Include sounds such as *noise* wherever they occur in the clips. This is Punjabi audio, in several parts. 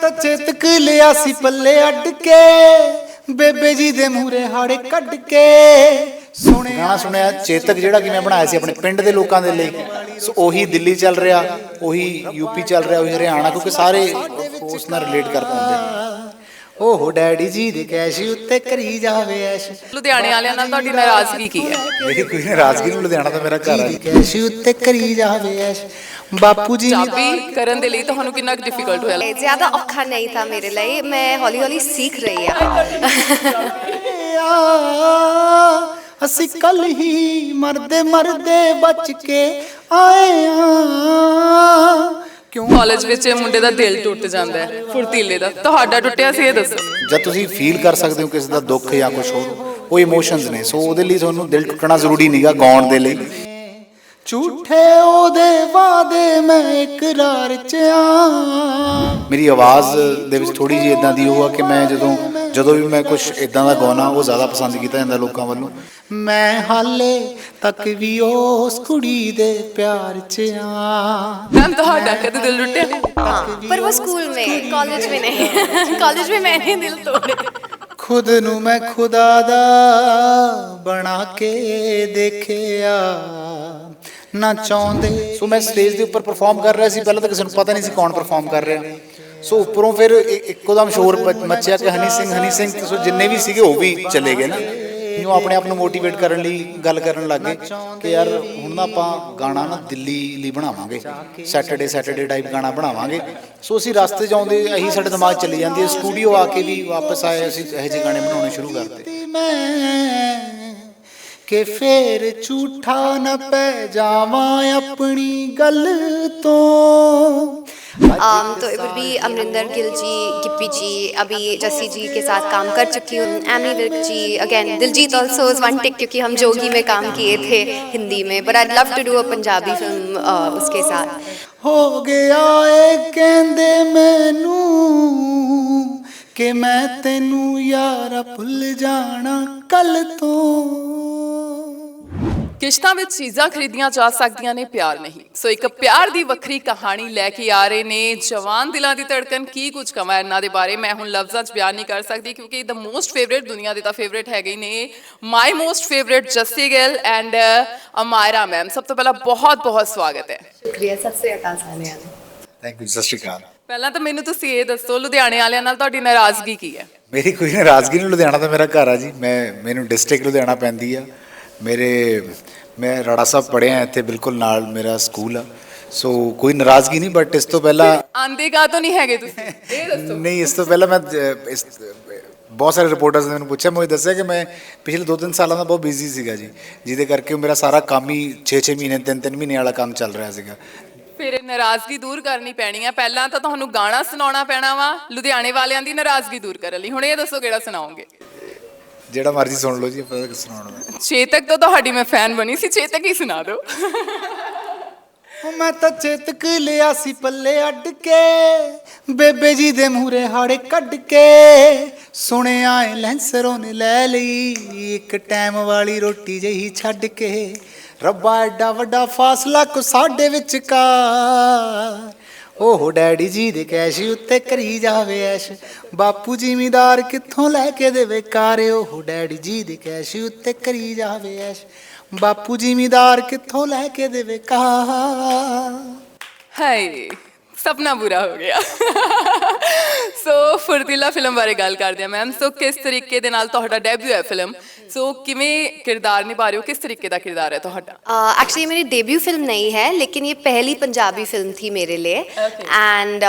ਤਾਂ ਚੇਤਕ ਲਿਆ ਸੀ ਪੱਲੇ ਅੱਡ ਕੇ। ਬੇਬੇ ਜੀ ਦੇ ਮੂਰੇ ਹਾੜੇ ਕੱਢ ਕੇ। ਸੁਣਿਆ ਗਾਣਾ ਸੁਣਿਆ ਚੇਤਕ ਜਿਹੜਾ ਕਿ ਮੈਂ ਬਣਾਇਆ ਸੀ ਆਪਣੇ ਪਿੰਡ ਦੇ ਲੋਕਾਂ ਦੇ ਲਈ। ਸੋ ਉਹੀ ਦਿੱਲੀ ਚੱਲ ਰਿਹਾ ਉਹੀ ਯੂਪੀ ਚੱਲ ਰਿਹਾ ਉਹੀ ਹਰਿਆਣਾ ਕਿਉਂਕਿ ਸਾਰੇ ਉਸ ਨਾਲ ਰਿਲੇਟ ਕਰ ਪਾਉਂਦੇ ਓਹ ਡੈਡੀ ਜੀ ਦੇ ਕੈਸ਼ ਉੱਤੇ ਕਰੀ ਜਾਵੇ ਐਸ਼। ਲੁਧਿਆਣੇ ਵਾਲਿਆਂ ਨਾਲ ਤੁਹਾਡੀ ਨਾਰਾਜ਼ਗੀ ਕੀ ਹੈ? ਮੇਰੀ ਕੋਈ ਨਾਰਾਜ਼ਗੀ ਨੂੰ ਲੁਧਿਆਣਾ ਤਾਂ ਮੇਰਾ ਘਰ ਦੇ ਕੈਸ਼ ਉੱਤੇ ਕਰੀ ਜਾਵੇ ਐਸ਼। ਬਾਪੂ ਜੀ ਚਾਬੀ ਕਰਨ ਦੇ ਲਈ ਤੁਹਾਨੂੰ ਕਿੰਨਾ ਡਿਫਿਕਲਟ ਹੋਇਆ? ਜ਼ਿਆਦਾ ਔਖਾ ਨਹੀਂ ਥਾ ਮੇਰੇ ਲਈ ਮੈਂ ਹੌਲੀ ਹੌਲੀ ਸਿੱਖ ਰਹੀ ਆ ਅਸੀਂ ਕੱਲ ਹੀ ਮਰਦੇ ਮਰਦੇ ਬਚ ਕੇ ਆਏ ਆ ਕਿਉਂ? ਕਾਲਜ ਵਿੱਚ ਮੁੰਡੇ ਦਾ ਦਿਲ ਟੁੱਟ ਜਾਂਦਾ ਹੈ ਫੁਰਤੀਲੇ ਦਾ। ਤੁਹਾਡਾ ਟੁੱਟਿਆ ਸੀ ਇਹ ਦੱਸੋ। ਜਦ ਤੁਸੀਂ ਫੀਲ ਕਰ ਸਕਦੇ ਹੋ ਕਿਸੇ ਦਾ ਦੁੱਖ ਜਾਂ ਕੁਝ ਹੋਰ ਉਹ ਇਮੋਸ਼ਨਸ ਨੇ। ਸੋ ਉਹਦੇ ਲਈ ਤੁਹਾਨੂੰ ਦਿਲ ਟੁੱਟਣਾ ਜ਼ਰੂਰੀ ਨਹੀਂਗਾ ਗਾਉਣ ਦੇ ਲਈ। ਝੂਠੇ ਉਹਦੇ ਵਾਦੇ ਮੈਂ ਇਕਰਾਰ ਚ ਆ ਮੇਰੀ ਆਵਾਜ਼ ਦੇ ਵਿੱਚ ਥੋੜੀ ਜਿਹੀ ਇਦਾਂ ਦੀ ਉਹ ਆ ਕਿ ਮੈਂ ਜਦੋਂ ਜਦੋਂ ਵੀ ਮੈਂ ਕੁਝ ਇਦਾਂ ਦਾ ਗਾਉਣਾ ਉਹ ਜ਼ਿਆਦਾ ਪਸੰਦ ਕੀਤਾ ਜਾਂਦਾ ਲੋਕਾਂ ਵੱਲੋਂ ਮੈਂ ਹਾਲੇ ਤੱਕ ਵੀ ਉਸ ਕੁੜੀ ਦੇ ਪਿਆਰ ਚ ਆ ਮੈਮ ਤੁਹਾਡਾ ਕਦੇ ਦਿਲ ਟੁੱਟਿਆ हाँ पर वो स्कूल में कॉलेज में नहीं कॉलेज में मैंने दिल तोड़े ਖੁਦ ਨੂੰ ਮੈਂ ਖੁਦਾ ਦਾ ਬਣਾ ਕੇ ਦੇਖਿਆ ਨਾ ਚਾਹੁੰਦੇ। ਸੋ ਮੈਂ ਸਟੇਜ ਦੇ ਉੱਪਰ ਪਰਫਾਰਮ ਕਰ ਰਿਹਾ ਸੀ ਪਹਿਲਾਂ ਤਾਂ ਕਿਸੇ ਨੂੰ ਪਤਾ ਨਹੀਂ ਸੀ ਕੌਣ ਪਰਫਾਰਮ ਕਰ ਰਿਹਾ। ਸੋ ਉੱਪਰੋਂ ਫਿਰ ਇੱਕੋਦਮ ਸ਼ੋਰ ਮੱਚਿਆ ਕਿ ਹਨੀ ਸਿੰਘ ਹਨੀ ਸਿੰਘ ਸੋ ਜਿੰਨੇ ਵੀ ਸੀਗੇ ਉਹ ਵੀ ਚਲੇ ਗਏ ਨਾ। ਨੂੰ ਆਪਣੇ ਆਪ ਨੂੰ ਮੋਟੀਵੇਟ ਕਰਨ ਲਈ ਗੱਲ ਕਰਨ ਲੱਗੇ ਕਿ ਯਾਰ ਹੁਣ ਨਾ ਆਪਾਂ ਗਾਣਾ ਨਾ ਦਿੱਲੀ ਲਈ ਬਣਾਵਾਂਗੇ। ਸੈਟਰਡੇ ਸੈਟਰਡੇ ਟਾਈਪ ਗਾਣਾ ਬਣਾਵਾਂਗੇ। ਸੋ ਅਸੀਂ ਰਸਤੇ 'ਚ ਆਉਂਦੇ ਇਹੀ ਸਾਡੇ ਦਿਮਾਗ ਚੱਲੀ ਜਾਂਦੀ ਹੈ। ਸਟੂਡੀਓ ਆ ਕੇ ਵੀ ਵਾਪਸ ਆਏ ਅਸੀਂ ਇਹੋ ਜਿਹੇ ਗਾਣੇ ਬਣਾਉਣੇ ਸ਼ੁਰੂ ਕਰਤੇ। ਤੇ ਮੈਂ ਕਿ ਫੇਰ ਝੂਠਾ ਨਾ ਪੈ ਜਾਵਾਂ ਆਪਣੀ ਗੱਲ ਤੋਂ um, तो फिर भी अमरिंदर गिल जी गिप्पी जी अभी जस्सी जी के साथ काम कर चुकी हूँ Ammy Virk ji again Diljit also is one tick क्योंकि हम जोगी में काम किए थे हिंदी में but I love to do a Punjabi film uh, उसके साथ ਹੋ ਗਿਆ ਏ ਕਹਿੰਦੇ ਮੈਨੂੰ ਕਿ ਮੈਂ ਤੈਨੂੰ ਯਾਰਾ ਭੁੱਲ ਜਾਣਾ ਕੱਲ ਤੋਂ ਕਿਸ਼ਤਾਂ ਵਿੱਚ ਚੀਜ਼ਾਂ ਖਰੀਦੀਆਂ ਜਾ ਸਕਦੀਆਂ ਨੇ ਪਿਆਰ ਨਹੀਂ। ਸੋ ਇੱਕ ਪਿਆਰ ਦੀ ਵੱਖਰੀ ਕਹਾਣੀ ਲੈ ਕੇ ਆ ਰਹੇ ਨੇ ਜਵਾਨ ਦਿਲਾਂ ਦੀ ਧੜਕਨ। ਕੀ ਕੁਝ ਕਵਾਂ ਇਹਨਾਂ ਦੇ ਬਾਰੇ? ਮੈਂ ਹੁਣ ਲਫ਼ਜ਼ਾਂ 'ਚ ਬਿਆਨ ਨਹੀਂ ਕਰ ਸਕਦੀ ਕਿਉਂਕਿ ਦ ਮੋਸਟ ਫੇਵਰਿਟ ਦੁਨੀਆ ਦੇ ਤਾਂ ਫੇਵਰਿਟ ਹੈਗੇ ਹੀ ਨੇ। My most favourite Jassi Gill and Amaira ma'am. ਸਭ ਤੋਂ ਪਹਿਲਾਂ ਬਹੁਤ ਬਹੁਤ ਸਵਾਗਤ ਹੈ। ਸ਼ੁਕਰੀਆ ਸਤਿ ਸ੍ਰੀ ਅਕਾਲ ਸਾਰਿਆਂ ਨੂੰ। ਥੈਂਕ ਯੂ ਸਤਿ ਸ਼੍ਰੀ ਪਹਿਲਾਂ ਤਾਂ ਮੈਨੂੰ ਤੁਸੀਂ ਇਹ ਦੱਸੋ ਲੁਧਿਆਣੇ ਵਾਲਿਆਂ ਨਾਲ ਤੁਹਾਡੀ ਨਾਰਾਜ਼ਗੀ ਕੀ ਹੈ? ਮੇਰੀ ਕੋਈ ਨਾਰਾਜ਼ਗੀ ਨਹੀਂ ਲੁਧਿਆਣਾ ਤਾਂ ਮੇਰਾ ਘਰ ਆ ਜੀ। ਮੈਂ ਮੈਨੂੰ ਡਿਸਟ੍ਰਿਕਟ ਲੁਧਿਆਣਾ ਪੈਂਦੀ ਆ। ਮੇਰੇ ਮੈਂ ਰਾੜਾ ਸਾਹਿਬ ਪੜ੍ਹਿਆ ਇੱਥੇ ਬਿਲਕੁਲ ਨਾਲ ਮੇਰਾ ਸਕੂਲ ਆ। ਸੋ ਕੋਈ ਨਾਰਾਜ਼ਗੀ ਨਹੀਂ ਬਟ ਇਸ ਤੋਂ ਪਹਿਲਾਂ ਆਂਦੇ ਕਾ ਤੋਂ ਨਹੀਂ ਹੈਗੇ ਤੁਸੀਂ। ਇਹ ਦੱਸੋ। ਨਹੀਂ ਇਸ ਤੋਂ ਪਹਿਲਾਂ ਮੈਂ ਇਸ ਬਹੁਤ ਸਾਰੇ ਰਿਪੋਰਟਰਸ ਨੇ ਮੈਨੂੰ ਪੁੱਛਿਆ ਮੈਨੂੰ ਦੱਸਿਆ ਕਿ ਮੈਂ ਪਿਛਲੇ 2-3 ਸਾਲਾਂ ਦਾ ਬਹੁਤ ਬਿਜ਼ੀ ਸੀਗਾ ਜੀ ਜਿਹਦੇ ਕਰਕੇ ਮੇਰਾ ਸਾਰਾ ਕੰਮ ਹੀ 6-6 ਮਹੀਨੇ 3-3 ਮਹੀਨੇ ਵਾਲਾ ਕੰਮ ਚੱਲ ਰਿਹਾ ਸੀਗਾ। ਫਿਰ ਇਹ ਨਾਰਾਜ਼ਗੀ ਦੂਰ ਕਰਨੀ ਪੈਣੀ ਹੈ ਪਹਿਲਾਂ ਤਾਂ ਤੁਹਾਨੂੰ ਗਾਣਾ ਸੁਣਾਉਣਾ ਪੈਣਾ ਵਾ ਲੁਧਿਆਣੇ ਵਾਲਿਆਂ ਦੀ ਨਾਰਾਜ਼ਗੀ ਦੂਰ ਕਰਨ ਲਈ। ਹੁਣ ਇਹ ਦੱਸੋ ਕਿਹੜਾ ਸੁਣਾਓਗੇ? ਜਿਹੜਾ ਮਰਜ਼ੀ ਸੁਣ ਲਓ ਜੀ ਆਪਾਂ ਸੁਣਾਉਣਾ ਮੈਂ ਚੇਤਕ ਤੋਂ ਤੁਹਾਡੀ ਮੈਂ ਫੈਨ ਬਣੀ ਸੀ ਚੇਤਕ ਹੀ ਸੁਣਾ ਦਿਓ। ਉਹ ਮੈਂ ਤਾਂ ਚੇਤਕ ਲਿਆ ਸੀ ਪੱਲੇ ਅੱਡ ਕੇ ਬੇਬੇ ਜੀ ਦੇ ਮੂਰੇ ਹਾੜੇ ਕੱਢ ਕੇ। ਸੁਣਿਆ ਏ ਲੈਂਸਰੋਂ ਨੇ ਲੈ ਲਈ ਇੱਕ ਟਾਈਮ ਵਾਲੀ ਰੋਟੀ ਜਹੀ ਛੱਡ ਕੇ। ਰੱਬਾ ਐਡਾ ਵੱਡਾ ਫਾਸਲਾ ਕੋ ਸਾਡੇ ਵਿਚਕਾਰ ਓਹ ਡੈਡੀ ਜੀ ਦੇ ਕੈਸ਼ ਉੱਤੇ ਕਰੀ ਜਾਵੇ ਐਸ਼। ਬਾਪੂ ਜ਼ਿਮੀਦਾਰ ਕਿੱਥੋਂ ਲੈ ਕੇ ਦੇਵੇ ਕਾਰ? ਓਹ ਡੈਡੀ ਜੀ ਦੇ ਕੈਸ਼ ਉੱਤੇ ਕਰੀ ਜਾਵੇ ਐਸ਼। ਬਾਪੂ ਜ਼ਿਮੀਦਾਰ ਕਿੱਥੋਂ ਲੈ ਕੇ ਦੇਵੇ ਕਾਰ? ਹਾਏ, ਸਪਨਾ ਬੁਰਾ ਹੋ ਗਿਆ। *laughs* ਸੋ ਫੁਰਤੀਲਾ ਫਿਲਮ ਬਾਰੇ ਗੱਲ ਕਰਦੇ ਆ ਮੈਮ ਸੋ ਕਿਸ ਤਰੀਕੇ ਦੇ ਨਾਲ ਤੁਹਾਡਾ ਡੈਬਿਊ ਹੈ ਫਿਲਮ ਸੋ ਕਿਵੇਂ ਕਿਰਦਾਰ ਨਿਭਾ ਰਹੇ ਹੋ ਕਿਸ ਤਰੀਕੇ ਦਾ ਕਿਰਦਾਰ ਹੈ ਤੁਹਾਡਾ एक्चुअली मेरी डेब्यू फिल्म नहीं है लेकिन ये पहली पंजाबी फिल्म थी मेरे लिए एंड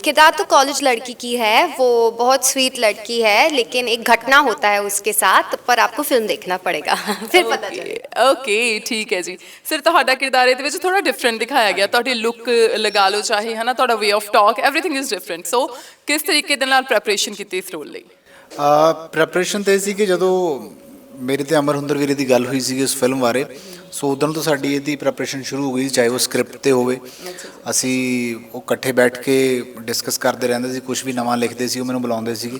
किरदार तो कॉलेज लड़की की है वो बहुत स्वीट लड़की है लेकिन एक घटना होता है उसके साथ पर आपको फिल्म देखना पड़ेगा फिर पता चलेगा ਓਕੇ ਠੀਕ ਹੈ ਜੀ ਸਰ ਤੁਹਾਡਾ ਕਿਰਦਾਰ ਇਹਦੇ ਵਿੱਚ ਥੋੜਾ ਡਿਫਰੈਂਟ ਦਿਖਾਇਆ ਗਿਆ ਤੁਹਾਡੀ ਲੁੱਕ ਲਗਾ ਲਓ ਚਾਹੇ ਹਨਾ ਤੁਹਾਡਾ way of talk everything is different so ਕਿਸ ਤਰੀਕੇ ਦੇ ਨਾਲ ਪ੍ਰੈਪਰੇਸ਼ਨ ਕੀਤੀ ਇਸ ਰੋਲ ਲਈ ਪ੍ਰੈਪਰੇਸ਼ਨ ਤੇ ਸੀ ਕਿ ਜਦੋਂ ਮੇਰੇ ਤੇ ਅਮਰ ਹੁੰਦਰ ਵੀਰੇ ਦੀ ਗੱਲ ਹੋਈ ਸੀ ਉਸ ਫਿਲਮ ਬਾਰੇ। ਸੋ ਉਦੋਂ ਤੋਂ ਸਾਡੀ ਇਹਦੀ ਪ੍ਰੈਪਰੇਸ਼ਨ ਸ਼ੁਰੂ ਹੋ ਗਈ, ਚਾਹੇ ਉਹ ਸਕ੍ਰਿਪਟ ਤੇ ਹੋਵੇ। ਅਸੀਂ ਉਹ ਇਕੱਠੇ ਬੈਠ ਕੇ ਡਿਸਕਸ ਕਰਦੇ ਰਹਿੰਦੇ ਸੀ ਕੁਝ ਵੀ ਨਵਾਂ ਲਿਖਦੇ ਸੀ, ਉਹ ਮੈਨੂੰ ਬੁਲਾਉਂਦੇ ਸੀਗੇ।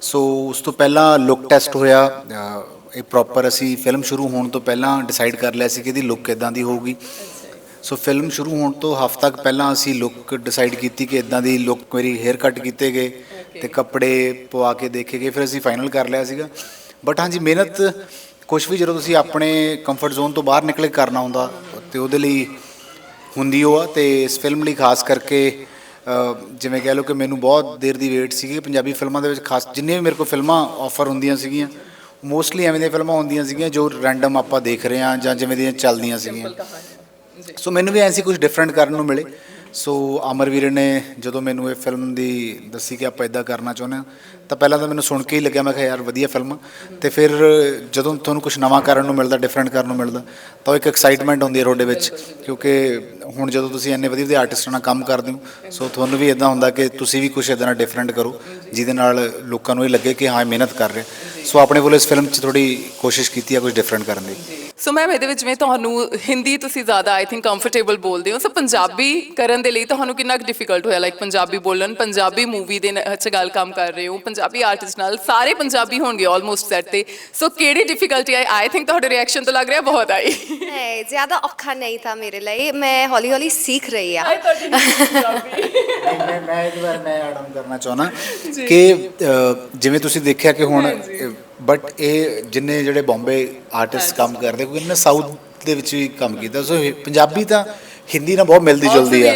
ਸੋ ਉਸ ਤੋਂ ਪਹਿਲਾਂ ਲੁੱਕ ਟੈਸਟ ਹੋਇਆ। ਇਹ ਪ੍ਰੋਪਰ ਅਸੀਂ ਫਿਲਮ ਸ਼ੁਰੂ ਹੋਣ ਤੋਂ ਪਹਿਲਾਂ ਡਿਸਾਈਡ ਕਰ ਲਿਆ ਸੀ ਕਿ ਇਹਦੀ ਲੁੱਕ ਕਿਦਾਂ ਦੀ ਹੋਊਗੀ। ਸੋ ਫਿਲਮ ਸ਼ੁਰੂ ਹੋਣ ਤੋਂ ਹਫ਼ਤਾ ਕੁ ਪਹਿਲਾਂ ਅਸੀਂ ਲੁੱਕ ਡਿਸਾਈਡ ਕੀਤੀ ਕਿ ਇਦਾਂ ਦੀ ਲੁੱਕ ਮੇਰੀ ਹੇਅਰ ਕੱਟ ਕੀਤੇ ਗਏ ਤੇ ਕੱਪੜੇ ਪਵਾ ਕੇ ਦੇਖੇ ਗਏ, ਫਿਰ ਅਸੀਂ ਫਾਈਨਲ ਕਰ ਲਿਆ ਸੀਗਾ। ਬਟ ਹਾਂਜੀ ਮਿਹਨਤ ਕੁਝ ਵੀ ਜਦੋਂ ਤੁਸੀਂ ਆਪਣੇ ਕੰਫਰਟ ਜ਼ੋਨ ਤੋਂ ਬਾਹਰ ਨਿਕਲੇ ਕਰਨਾ ਹੁੰਦਾ ਤੇ ਉਹਦੇ ਲਈ ਹੁੰਦੀ ਉਹ ਆ ਤੇ ਇਸ ਫਿਲਮ ਲਈ ਖਾਸ ਕਰਕੇ ਜਿਵੇਂ ਕਹਿ ਲਓ ਕਿ ਮੈਨੂੰ ਬਹੁਤ ਦੇਰ ਦੀ ਵੇਟ ਸੀਗੀ ਪੰਜਾਬੀ ਫਿਲਮਾਂ ਦੇ ਵਿੱਚ ਖਾਸ ਜਿੰਨੀਆਂ ਵੀ ਮੇਰੇ ਕੋਲ ਫਿਲਮਾਂ ਆਫਰ ਹੁੰਦੀਆਂ ਸੀਗੀਆਂ ਮੋਸਟਲੀ ਐਵੇਂ ਦੀਆਂ ਫਿਲਮਾਂ ਹੁੰਦੀਆਂ ਸੀਗੀਆਂ ਜੋ ਰੈਂਡਮ ਆਪਾਂ ਦੇਖ ਰਹੇ ਹਾਂ ਜਾਂ ਜਿਵੇਂ ਦੀਆਂ ਚੱਲਦੀਆਂ ਸੀਗੀਆਂ। ਸੋ ਮੈਨੂੰ ਵੀ ਐਸੀ ਕੁਝ ਡਿਫਰੈਂਟ ਕਰਨ ਨੂੰ ਮਿਲੇ। ਸੋ ਅਮਰਵੀਰ ਨੇ ਜਦੋਂ ਮੈਨੂੰ ਇਹ ਫਿਲਮ ਦੀ ਦੱਸੀ ਕਿ ਆਪਾਂ ਇਦਾਂ ਕਰਨਾ ਚਾਹੁੰਦੇ ਹਾਂ, ਤਾਂ ਪਹਿਲਾਂ ਤਾਂ ਮੈਨੂੰ ਸੁਣ ਕੇ ਹੀ ਲੱਗਿਆ, ਮੈਂ ਕਿਹਾ ਯਾਰ ਵਧੀਆ ਫਿਲਮ ਆ। ਤੇ ਫਿਰ ਜਦੋਂ ਤੁਹਾਨੂੰ ਕੁਝ ਨਵਾਂ ਕਰਨ ਨੂੰ ਮਿਲਦਾ ਡਿਫਰੈਂਟ ਕਰਨ ਨੂੰ ਮਿਲਦਾ, ਤਾਂ ਉਹ ਇੱਕ ਐਕਸਾਈਟਮੈਂਟ ਹੁੰਦੀ ਹੈ ਤੁਹਾਡੇ ਵਿੱਚ, ਕਿਉਂਕਿ ਹੁਣ ਜਦੋਂ ਤੁਸੀਂ ਇੰਨੇ ਵਧੀਆ ਵਧੀਆ ਆਰਟਿਸਟਾਂ ਨਾਲ ਕੰਮ ਕਰਦੇ ਹੋ, ਸੋ ਤੁਹਾਨੂੰ ਵੀ ਇਦਾਂ ਹੁੰਦਾ ਕਿ ਤੁਸੀਂ ਵੀ ਕੁਝ ਇਦਾਂ ਦਾ ਡਿਫਰੈਂਟ ਕਰੋ, ਜਿਹਦੇ ਨਾਲ ਲੋਕਾਂ ਨੂੰ ਇਹ ਲੱਗੇ ਕਿ ਹਾਂ, ਇਹ ਮਿਹਨਤ ਕਰ ਰਿਹਾ ਸੋ ਆਪਣੇ ਵੱਲੋਂ ਇਸ ਫਿਲਮ 'ਚ ਥੋੜੀ ਕੋਸ਼ਿਸ਼ ਕੀਤੀ ਆ ਕੁਝ ਡਿਫਰੈਂਟ ਕਰਨ ਦੀ। ਸੋ ਮੈਮ ਇਹਦੇ ਵਿੱਚ ਮੈਂ ਤੁਹਾਨੂੰ ਹਿੰਦੀ ਤੁਸੀਂ ਜ਼ਿਆਦਾ ਆਈ ਥਿੰਕ ਕੰਫਰਟੇਬਲ ਬੋਲਦੇ ਹੋ। ਸੋ ਪੰਜਾਬੀ ਕਰਨ ਦੇ ਲਈ ਤੁਹਾਨੂੰ ਕਿੰਨਾ ਕੁ ਡਿਫਿਕਲਟ ਹੋਇਆ? ਲਾਈਕ ਪੰਜਾਬੀ ਬੋਲਣ ਪੰਜਾਬੀ ਮੂਵੀ ਦੇ ਅੱਛ ਗੱਲ ਕੰਮ ਕਰ ਰਹੇ ਹੋ ਪੰਜਾਬੀ ਆਰਟਿਸਟ ਨਾਲ ਸਾਰੇ ਪੰਜਾਬੀ ਹੋਣਗੇ ਆਲਮੋਸਟ ਸੈੱਟ ਤੇ। ਸੋ ਕਿਹੜੀ ਡਿਫਿਕਲਟੀ ਆਈ? ਆਈ ਥਿੰਕ ਤੁਹਾਡੇ ਰਿਐਕਸ਼ਨ ਤੋਂ ਲੱਗ ਰਿਹਾ ਬਹੁਤ ਆਈ। ਨਹੀਂ ਜ਼ਿਆਦਾ ਔਖਾ ਨਹੀਂ ਥਾ ਮੇਰੇ ਲਈ। ਮੈਂ ਹੌਲੀ ਹੌਲੀ ਸਿੱਖ ਰਹੀ ਆ। ਮੈਂ ਇੱਕ ਵਾਰ ਮੈਂ ਐਡਮ ਕਰਨਾ ਚਾਹਣਾ ਕਿ ਜਿਵੇਂ ਤੁਸੀਂ ਦੇਖਿਆ ਕਿ ਹੁਣ ਬਟ ਇਹ ਜਿੰਨੇ ਜਿਹੜੇ ਬੰਬੇ ਆਰਟਿਸਟ ਕੰਮ ਕਰਦੇ ਕਿਉਂਕਿ ਇਹਨਾਂ ਸਾਊਥ ਦੇ ਵਿੱਚ ਵੀ ਕੰਮ ਕੀਤਾ। ਸੋ ਪੰਜਾਬੀ ਤਾਂ ਹਿੰਦੀ ਨਾਲ ਬਹੁਤ ਮਿਲਦੀ ਜੁਲਦੀ ਆ।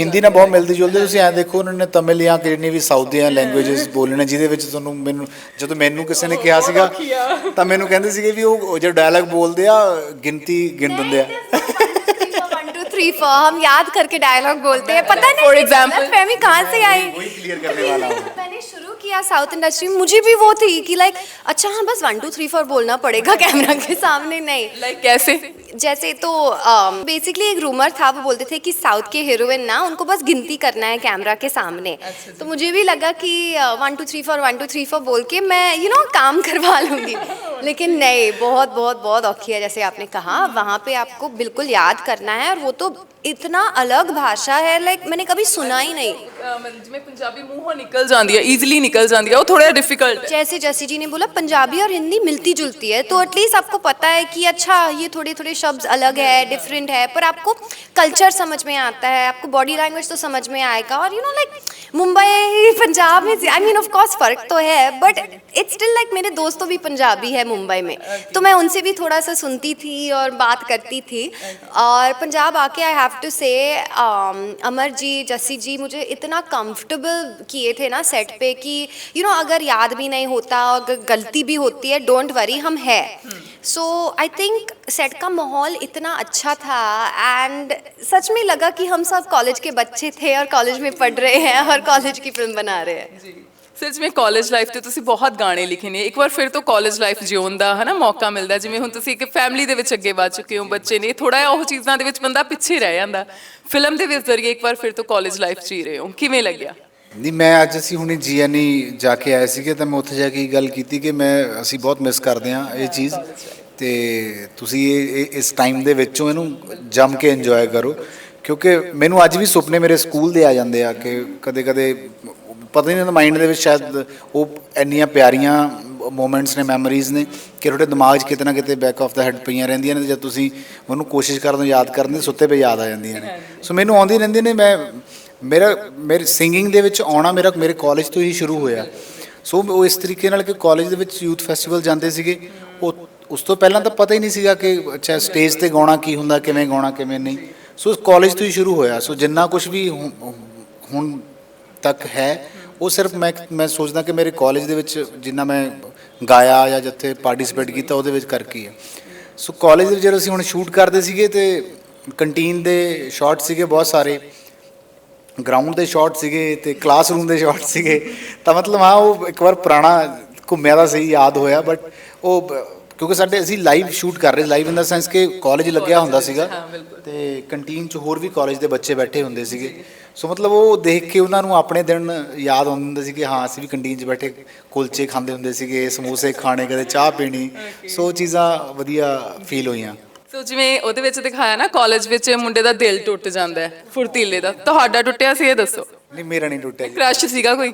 ਹਿੰਦੀ ਨਾਲ ਬਹੁਤ ਮਿਲਦੀ ਜੁਲਦੀ ਤੁਸੀਂ ਐ ਦੇਖੋ ਉਹਨਾਂ ਨੇ ਤਮਿਲ ਜਾਂ ਕਿੰਨੀ ਵੀ ਸਾਊਥ ਦੀਆਂ ਲੈਂਗੁਏਜਸ ਬੋਲਣੇ ਜਿਹਦੇ ਵਿੱਚ ਤੁਹਾਨੂੰ ਮੈਨੂੰ ਜਦੋਂ ਮੈਨੂੰ ਕਿਸੇ ਨੇ ਕਿਹਾ ਸੀਗਾ ਤਾਂ ਮੈਨੂੰ ਕਹਿੰਦੇ ਸੀਗੇ ਵੀ ਉਹ ਜਿਹੜਾ ਡਾਇਲੌਗ ਬੋਲਦੇ ਆ ਗਿਣਤੀ ਗਿਣ ਦਿੰਦੇ ਆ। थ्री फोर हम याद करके डायलॉग बोलते हैं। पता नहीं फॉर एग्जांपल फैमी कहाँ से आई? *laughs* मैंने शुरू किया साउथ इंडस्ट्री मुझे भी वो थी कि लाइक अच्छा हाँ बस वन टू थ्री फोर बोलना पड़ेगा कैमरा के सामने नहीं। लाइक कैसे? जैसे तो um, बेसिकली एक रूमर था वो बोलते थे कि साउथ के हीरोइन ना उनको बस गिनती करना है कैमरा के सामने। तो मुझे भी लगा कि one two three four one two three four बोल के मैं यू नो काम *laughs* करवा लूँगी। लेकिन नहीं बहुत बहुत बहुत औखी है जैसे आपने कहा वहाँ पे आपको बिल्कुल याद करना है और वो तो тобто इतना अलग भाषा है लाइक मैंने कभी सुना ही नहीं ਜਿਵੇਂ ਪੰਜਾਬੀ ਮੂੰਹੋਂ ਨਿਕਲ ਜਾਂਦੀ ਹੈ ਈਜ਼ੀਲੀ ਨਿਕਲ ਜਾਂਦੀ ਹੈ ਉਹ ਥੋੜਾ ਡਿਫਿਕਲਟ ਹੈ जैसे जैसी जी ने बोला पंजाबी और हिंदी मिलती जुलती है तो एटलीस्ट आपको पता है कि अच्छा ये थोड़े थोड़े शब्द अलग है डिफरेंट है पर आपको कल्चर समझ में आता है आपको बॉडी लैंग्वेज तो समझ में आएगा और you know like Mumbai Punjab में आई मीन ऑफ कोर्स फर्क तो है बट इट्स स्टिल लाइक मेरे दोस्त तो भी पंजाबी है मुंबई में तो मैं उनसे भी थोड़ा सा सुनती थी और बात करती थी और पंजाब आके आई हैव टू से अमर जी जस्सी जी मुझे इतना कंफर्टेबल किए थे ना सेट पे कि यू you नो know, अगर याद भी नहीं होता अगर गलती भी होती है डोंट वरी हम है। सो आई थिंक सेट का माहौल इतना अच्छा था एंड सच में लगा कि हम सब कॉलेज के बच्चे थे और कॉलेज में पढ़ रहे हैं और कॉलेज की फ़िल्म बना रहे हैं। ਸਰ ਜਿਵੇਂ ਕਾਲਜ ਲਾਈਫ ਤੇ ਤੁਸੀਂ ਬਹੁਤ ਗਾਣੇ ਲਿਖੇ ਨੇ, ਇੱਕ ਵਾਰ ਫਿਰ ਤੋਂ ਕਾਲਜ ਲਾਈਫ ਜਿਉਣ ਦਾ ਹਨਾ ਮੌਕਾ ਮਿਲਦਾ, ਜਿਵੇਂ ਹੁਣ ਤੁਸੀਂ ਇੱਕ ਫੈਮਿਲੀ ਦੇ ਵਿੱਚ ਅੱਗੇ ਵੱਧ ਚੁੱਕੇ ਹੋ, ਬੱਚੇ ਨੇ ਥੋੜਾ ਜਿਹਾ ਉਹ ਚੀਜ਼ਾਂ ਦੇ ਵਿੱਚ ਬੰਦਾ ਪਿੱਛੇ ਰਹਿ ਜਾਂਦਾ। ਫਿਲਮ ਦੇ ਵਿੱਚ ਜ਼ਰੀਏ ਇੱਕ ਵਾਰ ਫਿਰ ਤੋਂ ਕਾਲਜ ਲਾਈਫ ਜੀ ਰਹੇ ਹੋ, ਕਿਵੇਂ ਲੱਗਿਆ? ਨਹੀਂ, ਮੈਂ ਅੱਜ ਅਸੀਂ ਹੁਣੇ ਜੀਐਨਈ ਜਾ ਕੇ ਆਏ ਸੀਗੇ, ਤਾਂ ਮੈਂ ਉੱਥੇ ਜਾ ਕੇ ਇਹ ਗੱਲ ਕੀਤੀ ਕਿ ਮੈਂ, ਅਸੀਂ ਬਹੁਤ ਮਿਸ ਕਰਦੇ ਹਾਂ ਇਹ ਚੀਜ਼। ਤੇ ਤੁਸੀਂ ਇਹ ਇਸ ਟਾਈਮ ਦੇ ਵਿੱਚੋਂ ਇਹਨੂੰ ਜੰਮ ਕੇ ਇੰਜੋਏ ਕਰੋ, ਕਿਉਂਕਿ ਮੈਨੂੰ ਅੱਜ ਵੀ ਸੁਪਨੇ ਮੇਰੇ ਸਕੂਲ ਦੇ ਆ ਜਾਂਦੇ ਆ, ਕਿ ਕਦੇ ਕਦੇ ਪਤਾ ਨਹੀਂ ਹੁੰਦਾ ਮਾਈਂਡ ਦੇ ਵਿੱਚ ਸ਼ਾਇਦ ਉਹ ਇੰਨੀਆਂ ਪਿਆਰੀਆਂ ਮੂਮੈਂਟਸ ਨੇ ਮੈਮਰੀਜ਼ ਨੇ ਕਿ ਤੁਹਾਡੇ ਦਿਮਾਗ 'ਚ ਕਿਤੇ ਨਾ ਕਿਤੇ ਬੈਕ ਆਫ ਦਾ ਹੈਡ ਪਈਆਂ ਰਹਿੰਦੀਆਂ ਨੇ ਜਦ ਤੁਸੀਂ ਉਹਨੂੰ ਕੋਸ਼ਿਸ਼ ਕਰਦੇ ਹੋ ਯਾਦ ਕਰਨ ਦੀ ਸੁੱਤੇ ਪਏ ਯਾਦ ਆ ਜਾਂਦੀਆਂ ਨੇ। ਸੋ ਮੈਨੂੰ ਆਉਂਦੀ ਰਹਿੰਦੀ ਨੇ ਮੈਂ ਮੇਰਾ ਮੇਰੇ ਸਿੰਗਿੰਗ ਦੇ ਵਿੱਚ ਆਉਣਾ ਮੇਰਾ ਮੇਰੇ ਕਾਲਜ ਤੋਂ ਹੀ ਸ਼ੁਰੂ ਹੋਇਆ। ਸੋ ਉਹ ਇਸ ਤਰੀਕੇ ਨਾਲ ਕਿ ਕਾਲਜ ਦੇ ਵਿੱਚ ਯੂਥ ਫੈਸਟੀਵਲ ਜਾਂਦੇ ਸੀਗੇ। ਉਹ ਉਸ ਤੋਂ ਪਹਿਲਾਂ ਤਾਂ ਪਤਾ ਹੀ ਨਹੀਂ ਸੀਗਾ ਕਿ ਅੱਛਾ ਸਟੇਜ ਤੇ ਗਾਉਣਾ ਕੀ ਹੁੰਦਾ ਕਿਵੇਂ ਗਾਉਣਾ ਕਿਵੇਂ ਨਹੀਂ। ਸੋ ਕਾਲਜ ਤੋਂ ਹੀ ਸ਼ੁਰੂ ਹੋਇਆ। ਸੋ ਜਿੰਨਾ ਕੁਝ ਵੀ ਹੁਣ ਤੱਕ ਹੈ। ਉਹ ਸਿਰਫ ਮੈਂ ਮੈਂ ਸੋਚਦਾ ਕਿ ਮੇਰੇ ਕਾਲਜ ਦੇ ਵਿੱਚ ਜਿੰਨਾ ਮੈਂ ਗਾਇਆ ਜਾਂ ਜਿੱਥੇ ਪਾਰਟਿਸਿਪੇਟ ਕੀਤਾ ਉਹਦੇ ਵਿੱਚ ਕਰਕੇ ਹੀ ਸੋ ਕਾਲਜ ਦੇ ਜਦੋਂ ਅਸੀਂ ਹੁਣ ਸ਼ੂਟ ਕਰਦੇ ਸੀਗੇ ਤੇ ਕੰਟੀਨ ਦੇ ਸ਼ਾਟ ਸੀਗੇ ਬਹੁਤ ਸਾਰੇ ਗਰਾਊਂਡ ਦੇ ਸ਼ਾਟ ਸੀਗੇ ਤੇ ਕਲਾਸਰੂਮ ਦੇ ਸ਼ਾਟ ਸੀਗੇ ਤਾਂ ਮਤਲਬ ਹਾਂ ਉਹ ਇੱਕ ਵਾਰ ਪੁਰਾਣਾ ਘੁੰਮਿਆ ਦਾ ਸਹੀ ਯਾਦ ਹੋਇਆ ਬਟ ਉਹ ਕਿਉਂਕਿ ਸਾਡੇ ਅਸੀਂ ਲਾਈਵ ਸ਼ੂਟ ਕਰ ਰਹੇ ਲਾਈਵ ਇਨ ਦਾ ਸੈਂਸ ਕਿ ਕਾਲਜ ਲੱਗਿਆ ਹੁੰਦਾ ਸੀਗਾ ਤੇ ਕੰਟੀਨ 'ਚ ਹੋਰ ਵੀ ਕਾਲਜ ਦੇ ਬੱਚੇ ਬੈਠੇ ਹੁੰਦੇ ਸੀਗੇ। ਸੋ ਮਤਲਬ ਉਹ ਦੇਖ ਕੇ ਉਹਨਾਂ ਨੂੰ ਆਪਣੇ ਦਿਨ ਯਾਦ ਆਉਂਦੇ ਹੁੰਦੇ ਸੀ ਕਿ ਹਾਂ ਅਸੀਂ ਵੀ ਕੰਟੀਨ 'ਚ ਬੈਠੇ ਕੁਲਚੇ ਖਾਂਦੇ ਹੁੰਦੇ ਸੀਗੇ ਸਮੋਸੇ ਖਾਣੇ ਕਦੇ ਚਾਹ ਪੀਣੀ ਸੋ ਉਹ ਚੀਜ਼ਾਂ ਵਧੀਆ ਫੀਲ ਹੋਈਆਂ ਸੋ ਜਿਵੇਂ ਉਹਦੇ ਵਿੱਚ ਦਿਖਾਇਆ ਨਾ ਕਾਲਜ ਵਿੱਚ ਮੁੰਡੇ ਦਾ ਦਿਲ ਟੁੱਟ ਜਾਂਦਾ ਹੈ ਫੁਰਤੀਲੇ ਦਾ ਤੁਹਾਡਾ ਟੁੱਟਿਆ ਸੀ ਇਹ ਦੱਸੋ ਨਹੀਂ ਮੇਰਾ ਨਹੀਂ ਟੁੱਟਿਆ ਜੀ ਕ੍ਰਸ਼ ਸੀਗਾ ਕੋਈ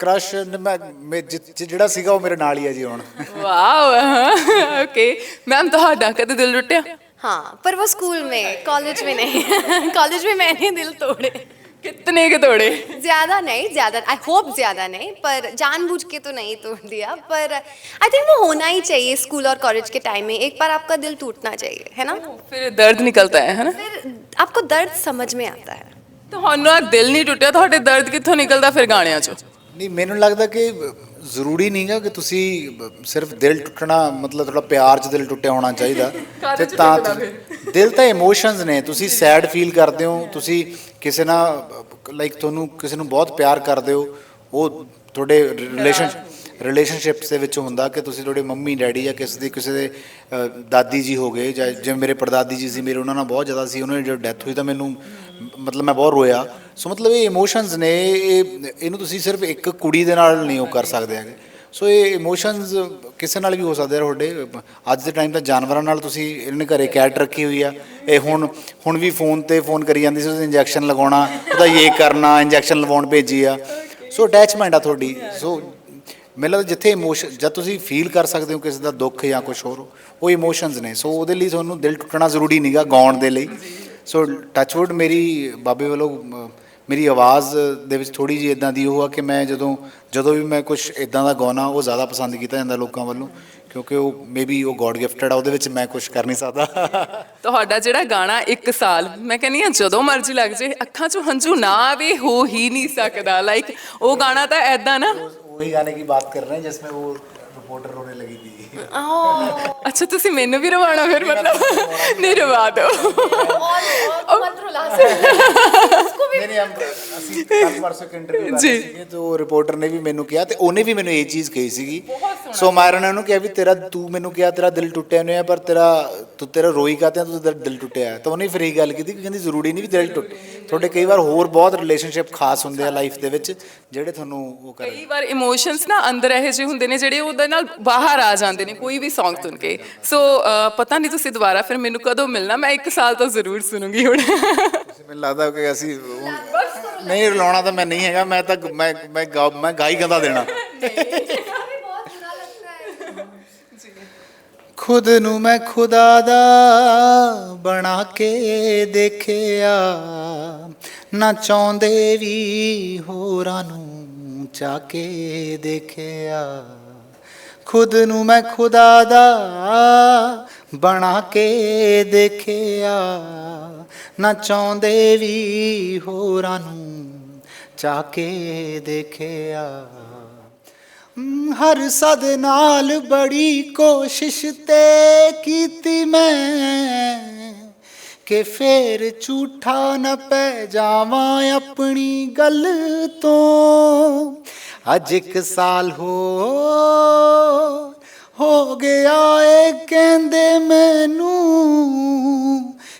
ਕ੍ਰਸ਼ ਮੈਂ ਮੈਂ ਜਿ- ਜਿ- ਜਿਹੜਾ ਸੀਗਾ ਉਹ ਮੇਰੇ ਨਾਲ ਹੀ ਹੈ ਜੀ ਹੁਣ ਵਾਓ ਓਕੇ ਮੈਮ ਤੁਹਾਡਾ ਕਦੇ ਦਿਲ ਟੁੱਟਿਆ हाँ पर वो स्कूल में कॉलेज में नहीं कॉलेज में मैंने दिल तोड़े ਕਿਤਨੇ ਕੇ ਤੋੜੇ ज्यादा नहीं ज्यादा आई होप ज्यादा नहीं पर जानबूझ के तो नहीं तोड़ दिया पर आई थिंक वो होना ही चाहिए स्कूल और कॉलेज के टाइम में एक बार आपका दिल टूटना चाहिए है ना ਫਿਰ ਦਰਦ ਨਿਕਲਦਾ ਹੈ ਹੈ ਨਾ फिर आपको दर्द समझ में आता है ਤੁਹਾਨੂੰ ਆ ਦਿਲ ਨਹੀਂ ਟੁੱਟਿਆ ਤੁਹਾਡੇ ਦਰਦ ਕਿੱਥੋਂ ਨਿਕਲਦਾ ਫਿਰ ਗਾਣਿਆਂ 'ਚੋਂ ਨਹੀਂ ਮੈਨੂੰ ਲੱਗਦਾ ਕਿ ਜ਼ਰੂਰੀ ਨਹੀਂਗਾ ਕਿ ਤੁਸੀਂ ਸਿਰਫ ਦਿਲ ਟੁੱਟਣਾ ਮਤਲਬ ਥੋੜਾ ਪਿਆਰ 'ਚ ਦਿਲ ਟੁੱਟਿਆ ਹੋਣਾ ਚਾਹੀਦਾ ਕਾਹਦੇ 'ਚ ਤੇ ਤਾਂ ਟੁੱਟਦਾ ਤੁਸੀਂ- ਦਿਲ ਤਾਂ ਇਮੋਸ਼ਨਸ ਨੇ ਤੁਸੀਂ ਸੈਡ ਫੀਲ ਕਰਦੇ ਹੋ ਤੁਸੀਂ ਕਿਸੇ ਨਾਲ ਲਾਈਕ ਤੁਹਾਨੂੰ ਕਿਸੇ ਨੂੰ ਬਹੁਤ ਪਿਆਰ ਕਰਦੇ ਹੋ, ਉਹ ਤੁਹਾਡੇ ਰਿਲੇਸ਼ਨ ਰਿਲੇਸ਼ਨਸ਼ਿਪਸ ਦੇ ਵਿੱਚ ਹੁੰਦਾ ਕਿ ਤੁਸੀਂ ਤੁਹਾਡੇ ਮੰਮੀ, ਡੈਡੀ ਜਾਂ ਕਿਸੇ ਦੀ, ਕਿਸੇ ਦੇ ਦਾਦੀ ਜੀ ਹੋ ਗਏ ਜਾਂ ਜਿਵੇਂ ਮੇਰੇ ਪੜਦਾਦੀ ਜੀ ਸੀ, ਮੇਰੇ ਉਹਨਾਂ ਨਾਲ ਬਹੁਤ ਜ਼ਿਆਦਾ ਸੀ, ਉਹਨਾਂ ਦੀ ਜਦੋਂ ਡੈਥ ਹੋਈ ਤਾਂ ਮੈਨੂੰ, ਮਤਲਬ ਮੈਂ ਬਹੁਤ ਰੋਇਆ। ਸੋ ਮਤਲਬ ਇਹ ਇਮੋਸ਼ਨਸ ਨੇ, ਇਹ, ਇਹਨੂੰ ਤੁਸੀਂ ਸਿਰਫ ਇੱਕ ਕੁੜੀ ਦੇ ਨਾਲ ਨਹੀਂ ਉਹ ਕਰ ਸਕਦੇ ਹੈਗੇ। ਸੋ ਇਹ ਇਮੋਸ਼ਨਸ ਕਿਸੇ ਨਾਲ ਵੀ ਹੋ ਸਕਦੇ ਆ ਤੁਹਾਡੇ। ਅੱਜ ਦੇ ਟਾਈਮ ਤਾਂ ਜਾਨਵਰਾਂ ਨਾਲ ਤੁਸੀਂ ਇਹਨਾਂ ਨੇ ਘਰੇ ਕੈਟ ਰੱਖੀ ਹੋਈ ਆ। ਇਹ ਹੁਣ ਹੁਣ ਵੀ ਫੋਨ ਤੇ ਫੋਨ ਕਰੀ ਜਾਂਦੀ ਸੀ, ਤੁਸੀਂ ਇੰਜੈਕਸ਼ਨ ਲਗਾਉਣਾ, ਉਹਦਾ ਇਹ ਕਰਨਾ ਇੰਜੈਕਸ਼ਨ ਲਵਾਉਣ ਭੇਜੀ ਆ। ਸੋ ਅਟੈਚਮੈਂਟ ਆ ਤੁਹਾਡੀ। ਸੋ ਮੈਨੂੰ ਲੱਗਦਾ ਜਿੱਥੇ ਇਮੋਸ਼ਨ ਜਦ ਤੁਸੀਂ ਫੀਲ ਕਰ ਸਕਦੇ ਹੋ ਕਿਸੇ ਦਾ ਦੁੱਖ ਜਾਂ ਕੁਝ ਹੋਰ, ਉਹ ਇਮੋਸ਼ਨਸ ਨੇ। ਸੋ ਉਹਦੇ ਲਈ ਤੁਹਾਨੂੰ ਦਿਲ ਟੁੱਟਣਾ ਜ਼ਰੂਰੀ ਨਹੀਂਗਾ ਗਾਉਣ ਦੇ ਲਈ। ਸੋ ਟੱਚਵੁੱਡ ਮੇਰੀ ਬਾਬੇ ਵੱਲੋਂ ਮੇਰੀ ਆਵਾਜ਼ ਦੇ ਵਿੱਚ ਥੋੜੀ ਜੀ ਇਦਾਂ ਦੀ ਉਹ ਆ ਕਿ ਮੈਂ ਜਦੋਂ ਜਦੋਂ ਵੀ ਮੈਂ ਕੁਝ ਇਦਾਂ ਦਾ ਗਾਉਣਾ ਉਹ ਜ਼ਿਆਦਾ ਪਸੰਦ ਕੀਤਾ ਜਾਂਦਾ ਲੋਕਾਂ ਵੱਲੋਂ ਕਿਉਂਕਿ ਉਹ ਮੇਬੀ ਉਹ ਗੋਡ ਗਿਫਟਡ ਆ ਉਹਦੇ ਵਿੱਚ ਮੈਂ ਕੁਝ ਕਰ ਨਹੀਂ ਸਕਦਾ। ਤੁਹਾਡਾ ਜਿਹੜਾ ਗਾਣਾ ਇੱਕ ਸਾਲ ਮੈਂ ਕਹਿੰਨੀ ਆ ਜਦੋਂ ਮਰਜ਼ੀ ਲੱਗ ਜੇ ਅੱਖਾਂ ਚ ਹੰਝੂ ਨਾ ਆਵੇ ਹੋ ਹੀ ਨਹੀਂ ਸਕਦਾ। ਲਾਈਕ ਉਹ ਗਾਣਾ ਤਾਂ ਐਦਾਂ ਨਾ। ਉਹੀ ਗਾਣੇ ਦੀ ਬਾਤ ਕਰ ਰਹੇ ਜਿਸ ਵਿੱਚ ਉਹ ਰਿਪੋਰਟਰ ਰੋਣੇ ਲੱਗੀ ਸੀ थी ਅੱਛਾ ਤੁਸੀਂ ਮੈਨੂੰ ਵੀ ਰਵਾਣਾ ਫਿਰ ਮਤਲਬ? ਨਹੀਂ ਰਵਾ ਦਿਓ। ਨਹੀਂ ਨਹੀਂ ਹਮ ਅਸੀਂ ਕੱਲ ਪਰਸੋਂ ਇੱਕ ਇੰਟਰਵਿਊ ਕਰ। ਰਹੇ ਸੀਗੇ ਤੇ ਉਹ ਰਿਪੋਰਟਰ ਨੇ ਵੀ ਮੈਨੂੰ ਕਿਹਾ ਤੇ ਉਹਨੇ ਵੀ ਮੈਨੂੰ ਇਹ ਚੀਜ਼ ਕਹੀ ਸੀਗੀ। ਸੋ। ਮਾਰਨ ਨੇ ਉਹਨੂੰ ਕਿਹਾ ਵੀ ਤੇਰਾ ਤੂੰ ਮੈਨੂੰ ਕਿਹਾ ਤੇਰਾ ਦਿਲ ਟੁੱਟਿਆ ਨਹੀਂ ਹੈ ਪਰ ਤੇਰਾ ਤੂੰ ਤੇਰਾ ਰੋਈ ਕਾਤੇ ਆ ਤੂੰ ਤੇਰਾ ਦਿਲ ਟੁੱਟਿਆ। ਹੈ ਤਾਂ ਉਹਨੇ ਫਿਰ ਇਹ ਗੱਲ ਕੀਤੀ ਕਿ ਕਹਿੰਦੀ ਜ਼ਰੂਰੀ ਨਹੀਂ ਵੀ ਦਿਲ ਟੁੱਟ। ਤੁਹਾਡੇ ਕਈ ਵਾਰ ਹੋਰ ਬਹੁਤ ਰਿਲੇਸ਼ਨਸ਼ਿਪ ਖਾਸ ਹੁੰਦੇ ਆ ਲਾਈਫ ਦੇ ਵਿੱਚ ਜਿਹੜੇ ਤੁਹਾਨੂੰ ਉਹ ਕਰ। ਕਈ ਵਾਰ ਇਮੋਸ਼ਨਸ ਨਾ ਅੰਦਰ ਇਹੋ ਜਿਹੇ ਹੁੰਦੇ ਨੇ ਜਿਹੜੇ ਉਹਦੇ ਨਾਲ ਬਾਹਰ ਆ ਜਾਂਦੇ ਨੇ ਕੋਈ ਵੀ Song ਸੁਣ ਕੇ। ਸੋ ਪਤਾ ਨਹੀਂ ਤੁਸੀਂ ਦੁਬਾਰਾ ਫਿਰ ਮੈਨੂੰ ਕਦੋਂ ਮਿਲਣਾ ਮੈਂ ਇੱਕ ਸਾਲ ਤੋਂ ਜ਼ਰੂਰ ਸੁਣੂੰਗੀ ਹੁਣ। ਮੈਨੂੰ ਲੱਗਦਾ ਕਿ ਅਸੀਂ ਨਹੀਂ ਰਲਾਉਣਾ ਤਾਂ ਮੈਂ ਨਹੀਂ ਹੈਗਾ ਮੈਂ ਤਾਂ ਮੈਂ ਮੈਂ ਗਾ- ਮੈਂ ਗਾਈ ਗੰਦਾ ਦੇਣਾ। ਖੁਦ ਨੂੰ ਮੈਂ ਖੁਦਾ ਦਾ ਬਣਾ ਕੇ ਦੇਖਿਆ। ਨਾ ਚਾਹੁੰਦੇ ਵੀ ਹੋਰਾਂ ਨੂੰ ਚਾ ਕੇ ਦੇਖਿਆ। ਖੁਦ ਨੂੰ ਮੈਂ ਖੁਦਾ ਦਾ ਬਣਾ ਕੇ ਦੇਖਿਆ। ਨਾ ਚਾਹੁੰਦੇ ਵੀ ਹੋਰਾਂ ਨੂੰ ਚਾ ਕੇ ਦੇਖਿਆ। ਹਰ ਸਦ ਨਾਲ ਬੜੀ ਕੋਸ਼ਿਸ਼ ਤੇ ਕੀਤੀ ਮੈਂ। ਕਿ ਫੇਰ ਝੂਠਾ ਨਾ ਪੈ ਜਾਵਾਂ ਆਪਣੀ ਗੱਲ ਤੋਂ। ਅੱਜ ਇੱਕ ਸਾਲ ਹੋ ਹੋ ਗਿਆ ਏ, ਕਹਿੰਦੇ ਮੈਨੂੰ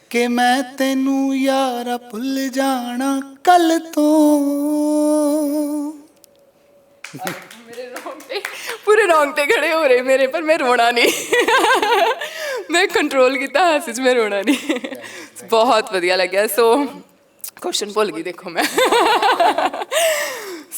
ਕਿ ਮੈਂ ਤੈਨੂੰ ਯਾਰਾ ਭੁੱਲ ਜਾਣਾ ਕੱਲ ਤੋਂ। ਮੇਰੇ ਰੋਂਗਟੇ, ਪੂਰੇ ਰੋਂਗਟੇ ਖੜੇ ਹੋ ਰਹੇ ਮੇਰੇ, ਪਰ ਮੈਂ ਰੋਣਾ ਨਹੀਂ। ਮੈਂ ਕੰਟਰੋਲ ਕੀਤਾ, ਹਾਸੇ 'ਚ ਮੈਂ ਰੋਣਾ ਨਹੀਂ। ਬਹੁਤ ਵਧੀਆ ਲੱਗਿਆ ਸੋ ਕੁਐਸਚਨ ਭੁੱਲ ਗਈ, ਦੇਖੋ ਮੈਂ।